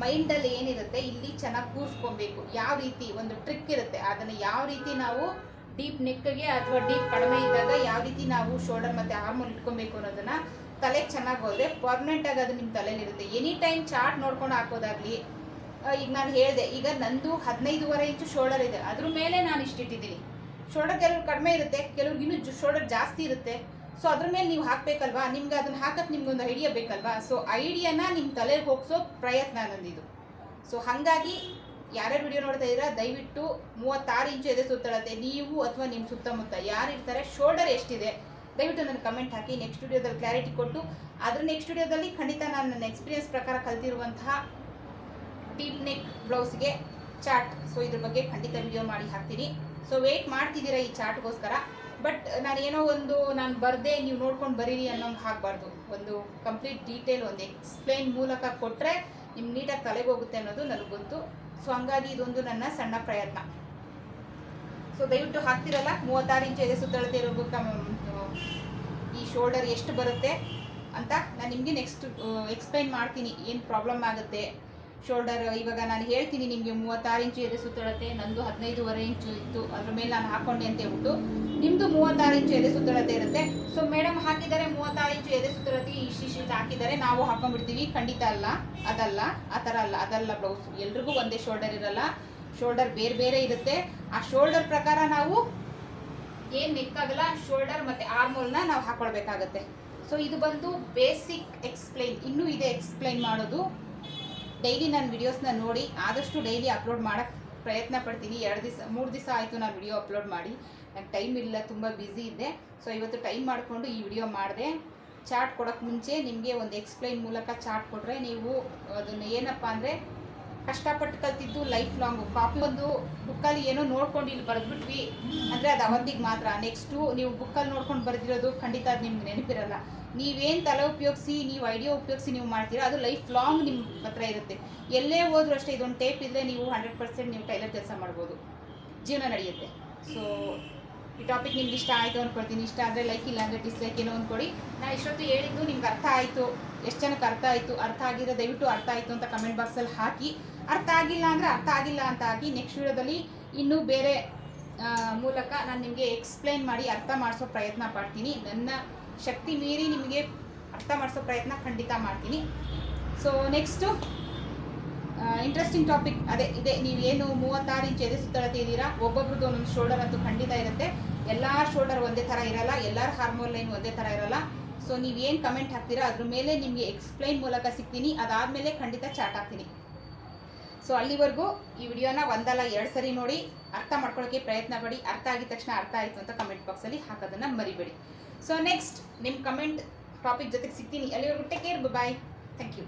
ಮೈಂಡಲ್ಲಿ ಏನಿರುತ್ತೆ, ಇಲ್ಲಿ ಚೆನ್ನಾಗಿ ಕೂರಿಸ್ಕೊಬೇಕು. ಯಾವ ರೀತಿ ಒಂದು ಟ್ರಿಕ್ ಇರುತ್ತೆ, ಅದನ್ನು ಯಾವ ರೀತಿ ನಾವು ಡೀಪ್ ನೆಕ್ಗೆ ಅಥವಾ ಡೀಪ್ ಕಡಿಮೆ ಇದ್ದಾಗ ಯಾವ ರೀತಿ ನಾವು ಶೋಲ್ಡರ್ ಮತ್ತು ಆರ್ಮಲ್ಲಿ ಇಟ್ಕೊಬೇಕು ಅನ್ನೋದನ್ನ ತಲೆಗೆ ಚೆನ್ನಾಗಿ ಹೋದ್ರೆ ಪರ್ಮನೆಂಟ್ ಆಗಿ ಅದು ನಿಮ್ಮ ತಲೆಯಲ್ಲಿರುತ್ತೆ ಎನಿ ಟೈಮ್ ಚಾರ್ಟ್ ನೋಡ್ಕೊಂಡು ಹಾಕೋದಾಗ್ಲಿ ಈಗ ನಾನು ಹೇಳಿದೆ, ಈಗ ನಂದು ಹದಿನೈದುವರೆ ಇಂಚು ಶೋಲ್ಡರ್ ಇದೆ. ಅದ್ರ ಮೇಲೆ ನಾನು ಇಷ್ಟಿಟ್ಟಿದ್ದೀನಿ ಶೋಲ್ಡರ್ ಕೆಲವ್ರು ಕಡಿಮೆ ಇರುತ್ತೆ ಕೆಲವ್ರಿಗೆ ಇನ್ನೂ ಶೋಲ್ಡರ್ ಜಾಸ್ತಿ ಇರುತ್ತೆ. ಸೊ ಅದ್ರ ಮೇಲೆ ನೀವು ಹಾಕ್ಬೇಕಲ್ವಾ? ನಿಮ್ಗೆ ಅದನ್ನ ಹಾಕಕ್ಕೆ ನಿಮ್ಗೊಂದು ಐಡಿಯಾ ಬೇಕಲ್ವಾ? ಸೊ ಐಡಿಯಾನ ನಿಮ್ಮ ತಲೆಗೆ ಹೋಗ್ಸೋ ಪ್ರಯತ್ನ ನಂದಿದು. ಸೊ ಹಾಗಾಗಿ ಯಾರ್ಯಾರು ವಿಡಿಯೋ ನೋಡ್ತಾ ಇದ್ದೀರಾ, ದಯವಿಟ್ಟು ಮೂವತ್ತಾರು ಇಂಚು ಎದೆ ಸುತ್ತಳತೆ, ನೀವು ಅಥವಾ ನಿಮ್ಮ ಸುತ್ತಮುತ್ತ ಯಾರು ಇರ್ತಾರೆ ಶೋಲ್ಡರ್ ಎಷ್ಟಿದೆ, ದಯವಿಟ್ಟು ನನ್ನ ಕಮೆಂಟ್ ಹಾಕಿ ನೆಕ್ಸ್ಟ್ ವಿಡಿಯೋದಲ್ಲಿ ಕ್ಲಾರಿಟಿ ಕೊಟ್ಟು ಅದ್ರ ನೆಕ್ಸ್ಟ್ ವಿಡಿಯೋದಲ್ಲಿ ಖಂಡಿತ ನಾನು ನನ್ನ ಎಕ್ಸ್ಪೀರಿಯನ್ಸ್ ಪ್ರಕಾರ ಕಲ್ತಿರುವಂತಹ ಡೀಪ್ ನೆಕ್ ಬ್ಲೌಸ್ಗೆ ಚಾರ್ಟ್ ಸೊ ಇದ್ರ ಬಗ್ಗೆ ಖಂಡಿತ ವಿಡಿಯೋ ಮಾಡಿ ಹಾಕ್ತೀನಿ. ಸೊ ವೇಟ್ ಮಾಡ್ತಿದ್ದೀರಾ ಈ ಚಾಟ್ಗೋಸ್ಕರ ಬಟ್ ನಾನು ಏನೋ ಒಂದು, ನಾನು ಬರ್ದೆ ನೀವು ನೋಡ್ಕೊಂಡು ಬರೀರಿ ಅನ್ನೋಂಗೆ ಹಾಕಬಾರ್ದು ಒಂದು ಕಂಪ್ಲೀಟ್ ಡೀಟೇಲ್ ಒಂದು ಎಕ್ಸ್ಪ್ಲೈನ್ ಮೂಲಕ ಕೊಟ್ಟರೆ ನಿಮ್ಗೆ ನೀಟಾಗಿ ತಲೆಗೆ ಹೋಗುತ್ತೆ ಅನ್ನೋದು ನನಗೆ ಗೊತ್ತು. ಸೊ ಹಂಗಾಗಿ ಇದೊಂದು ನನ್ನ ಸಣ್ಣ ಪ್ರಯತ್ನ. ಸೊ ದಯವಿಟ್ಟು ಹಾಕ್ತಿರಲ್ಲ? ಮೂವತ್ತಾರು ಇಂಚು ಎದೆ ಸುತ್ತಳತೆ ಇರೋದು ಈ ಶೋಲ್ಡರ್ ಎಷ್ಟು ಬರುತ್ತೆ ಅಂತ ನಾನು ನಿಮಗೆ ನೆಕ್ಸ್ಟ್ ಎಕ್ಸ್ಪ್ಲೈನ್ ಮಾಡ್ತೀನಿ. ಏನು ಪ್ರಾಬ್ಲಮ್ ಆಗುತ್ತೆ? ಶೋಲ್ಡರ್, ಇವಾಗ ನಾನು ಹೇಳ್ತೀನಿ ನಿಮಗೆ ಮೂವತ್ತಾರು ಇಂಚು ಎದೆ ಸುತ್ತಳತೆ, ನಂದು ಹದಿನೈದುವರೆ ಇಂಚು ಇತ್ತು, ಅದ್ರ ಮೇಲೆ ನಾನು ಹಾಕೊಂಡೆ ಅಂತ ಹೇಳ್ಬಿಟ್ಟು ನಿಮ್ಮದು ಮೂವತ್ತಾರು ಇಂಚು ಎದೆ ಸುತ್ತಳತೆ ಇರುತ್ತೆ. ಸೊ ಮೇಡಮ್ ಹಾಕಿದ್ದಾರೆ ಮೂವತ್ತಾರು ಇಂಚು ಎದೆ ಸುತ್ತಳತೆ ಇಷ್ಟು ಇಷ್ಟು ಹಾಕಿದ್ದಾರೆ ನಾವು ಹಾಕೊಂಡ್ಬಿಡ್ತೀವಿ. ಖಂಡಿತ ಅಲ್ಲ, ಅದಲ್ಲ, ಆ ಥರ ಅಲ್ಲ, ಅದಲ್ಲ ಬ್ಲೌಸ್ ಎಲ್ರಿಗೂ ಒಂದೇ ಶೋಲ್ಡರ್ ಇರಲ್ಲ. ಶೋಲ್ಡರ್ ಬೇರೆ ಬೇರೆ ಇರುತ್ತೆ. ಆ ಶೋಲ್ಡರ್ ಪ್ರಕಾರ ನಾವು ಏನು ನೆಕ್ಕಾಗಲ್ಲ ಶೋಲ್ಡರ್ ಮತ್ತು ಆರ್ಮೋಲ್ನ ನಾವು ಹಾಕೊಳ್ಬೇಕಾಗತ್ತೆ. ಸೊ ಇದು ಬಂದು ಬೇಸಿಕ್ ಎಕ್ಸ್ಪ್ಲೈನ್ ಇನ್ನೂ ಇದೆ ಎಕ್ಸ್ಪ್ಲೈನ್ ಮಾಡೋದು. ಡೈಲಿ ನಾನು ವಿಡಿಯೋಸ್ನ ನೋಡಿ ಆದಷ್ಟು ಡೈಲಿ ಅಪ್ಲೋಡ್ ಮಾಡೋಕ್ಕೆ ಪ್ರಯತ್ನ ಪಡ್ತೀನಿ. ಎರಡು ದಿವಸ, ಮೂರು ದಿವಸ ಆಯಿತು ನಾನು ವಿಡಿಯೋ ಅಪ್ಲೋಡ್ ಮಾಡಿ. ನಂಗೆ ಟೈಮ್ ಇಲ್ಲ, ತುಂಬ ಬ್ಯುಸಿ ಇದ್ದೆ. ಸೊ, ಇವತ್ತು ಟೈಮ್ ಮಾಡಿಕೊಂಡು ಈ ವಿಡಿಯೋ ಮಾಡಿದೆ. ಚಾರ್ಟ್ ಕೊಡೋಕ್ಕೆ ಮುಂಚೆ ನಿಮಗೆ ಒಂದು ಎಕ್ಸ್ಪ್ಲೈನ್ ಮೂಲಕ ಚಾರ್ಟ್ ಕೊಟ್ಟರೆ ನೀವು ಅದನ್ನು ಏನಪ್ಪ ಅಂದರೆ ಕಷ್ಟಪಟ್ಟು ಕಲ್ತಿದ್ದು ಲೈಫ್ ಲಾಂಗು ಕಾಪಿ ಒಂದು ಬುಕ್ಕಲ್ಲಿ ಏನೋ ನೋಡ್ಕೊಂಡು ಇಲ್ಲಿ ಬರೆದ್ಬಿಟ್ವಿ. ಅಂದರೆ ಅದು ಅವತ್ತಿಗೆ ಮಾತ್ರ. ನೆಕ್ಸ್ಟು ನೀವು ಬುಕ್ಕಲ್ಲಿ ನೋಡ್ಕೊಂಡು ಬರೆದಿರೋದು ಖಂಡಿತ ಅದು ನಿಮ್ಗೆ ನೆನಪಿರಲ್ಲ. ನೀವೇನು ತಲೆ ಉಪಯೋಗಿಸಿ, ನೀವು ಐಡಿಯಾ ಉಪಯೋಗಿಸಿ ನೀವು ಮಾಡ್ತೀರಾ, ಅದು ಲೈಫ್ ಲಾಂಗ್ ನಿಮ್ಮ ಹತ್ರ ಇರುತ್ತೆ. ಎಲ್ಲೇ ಹೋದ್ರೂ ಅಷ್ಟೇ ಇದೊಂದು ಟೇಪ್ ಇದ್ದರೆ ನೀವು ಹಂಡ್ರೆಡ್ ಪರ್ಸೆಂಟ್ ನೀವು ಟೈಲರ್ ಕೆಲಸ ಮಾಡ್ಬೋದು. ಜೀವನ ನಡೆಯುತ್ತೆ. ಸೊ ಈ ಟಾಪಿಕ್ ನಿಮ್ಗೆ ಇಷ್ಟ ಆಯಿತು ಅಂದ್ಕೊಳ್ತೀನಿ ಇಷ್ಟ ಆದರೆ ಲೈಕ್ ಇಲ್ಲ ಅಂದರೆ ಡಿಸ್ಲೈಕ್ ಏನೋ ಅಂದ್ಕೊಡಿ ನಾನು ಇಷ್ಟೊತ್ತು ಹೇಳಿದ್ದು ನಿಮ್ಗೆ ಅರ್ಥ ಆಯಿತು. ಎಷ್ಟು ಜನಕ್ಕೆ ಅರ್ಥ ಆಯಿತು? ಅರ್ಥ ಆಗಿದ್ರೆ ದಯವಿಟ್ಟು ಅರ್ಥ ಆಯಿತು ಅಂತ ಕಮೆಂಟ್ ಬಾಕ್ಸಲ್ಲಿ ಹಾಕಿ. ಅರ್ಥ ಆಗಿಲ್ಲ ಅಂದರೆ ಅರ್ಥ ಆಗಿಲ್ಲ ಅಂತ ಹಾಕಿ ನೆಕ್ಸ್ಟ್ ವಿಡಿಯೋದಲ್ಲಿ ಇನ್ನೂ ಬೇರೆ ಮೂಲಕ ನಾನು ನಿಮಗೆ ಎಕ್ಸ್ಪ್ಲೈನ್ ಮಾಡಿ ಅರ್ಥ ಮಾಡಿಸೋ ಪ್ರಯತ್ನ ಪಡ್ತೀನಿ ನನ್ನ ಶಕ್ತಿ ಮೀರಿ ನಿಮಗೆ ಅರ್ಥ ಮಾಡಿಸೋ ಪ್ರಯತ್ನ ಖಂಡಿತ ಮಾಡ್ತೀನಿ. ಸೊ ನೆಕ್ಸ್ಟು ಇಂಟ್ರೆಸ್ಟಿಂಗ್ ಟಾಪಿಕ್ ಅದೇ, ಇದೆ. ನೀವು ಏನು ಮೂವತ್ತಾರು ಇಂಚ್ ಎದೆ ಸುತ್ತಳತೆ ಇದ್ದೀರಾ? ಒಬ್ಬೊಬ್ರದ್ದು ಒಂದೊಂದು ಶೋಲ್ಡರ್ ಅಂತೂ ಖಂಡಿತ ಇರುತ್ತೆ. ಎಲ್ಲ ಶೋಲ್ಡರ್ ಒಂದೇ ಥರ ಇರಲ್ಲ, ಎಲ್ಲರ ಹಾರ್ಮೋನ್ ಲೈನ್ ಒಂದೇ ಥರ ಇರಲ್ಲ. ಸೊ ನೀವು ಏನು ಕಮೆಂಟ್ ಹಾಕ್ತೀರಾ? ಅದ್ರ ಮೇಲೆ ನಿಮಗೆ ಎಕ್ಸ್ಪ್ಲೈನ್ ಮೂಲಕ ಸಿಗ್ತೀನಿ. ಅದಾದಮೇಲೆ ಖಂಡಿತ ಚಾಟ್ ಹಾಕ್ತೀನಿ. ಸೊ ಅಲ್ಲಿವರೆಗೂ ಈ ವಿಡಿಯೋನ ಒಂದಲ್ಲ, ಎರಡು ಸರಿ ನೋಡಿ ಅರ್ಥ ಮಾಡ್ಕೊಳ್ಳೋಕ್ಕೆ ಪ್ರಯತ್ನ ಪಡಿ. ಅರ್ಥ ಆಗಿದ ತಕ್ಷಣ ಅರ್ಥ ಆಯಿತು ಅಂತ ಕಮೆಂಟ್ ಬಾಕ್ಸಲ್ಲಿ ಹಾಕೋದನ್ನು ಮರಿಬೇಡಿ. ಸೊ ನೆಕ್ಸ್ಟ್ ನಿಮ್ಮ ಕಮೆಂಟ್ ಟಾಪಿಕ್ ಜೊತೆಗೆ ಸಿಗ್ತೀನಿ. ಅಲ್ಲಿವರೆಗೂ take care bye thank you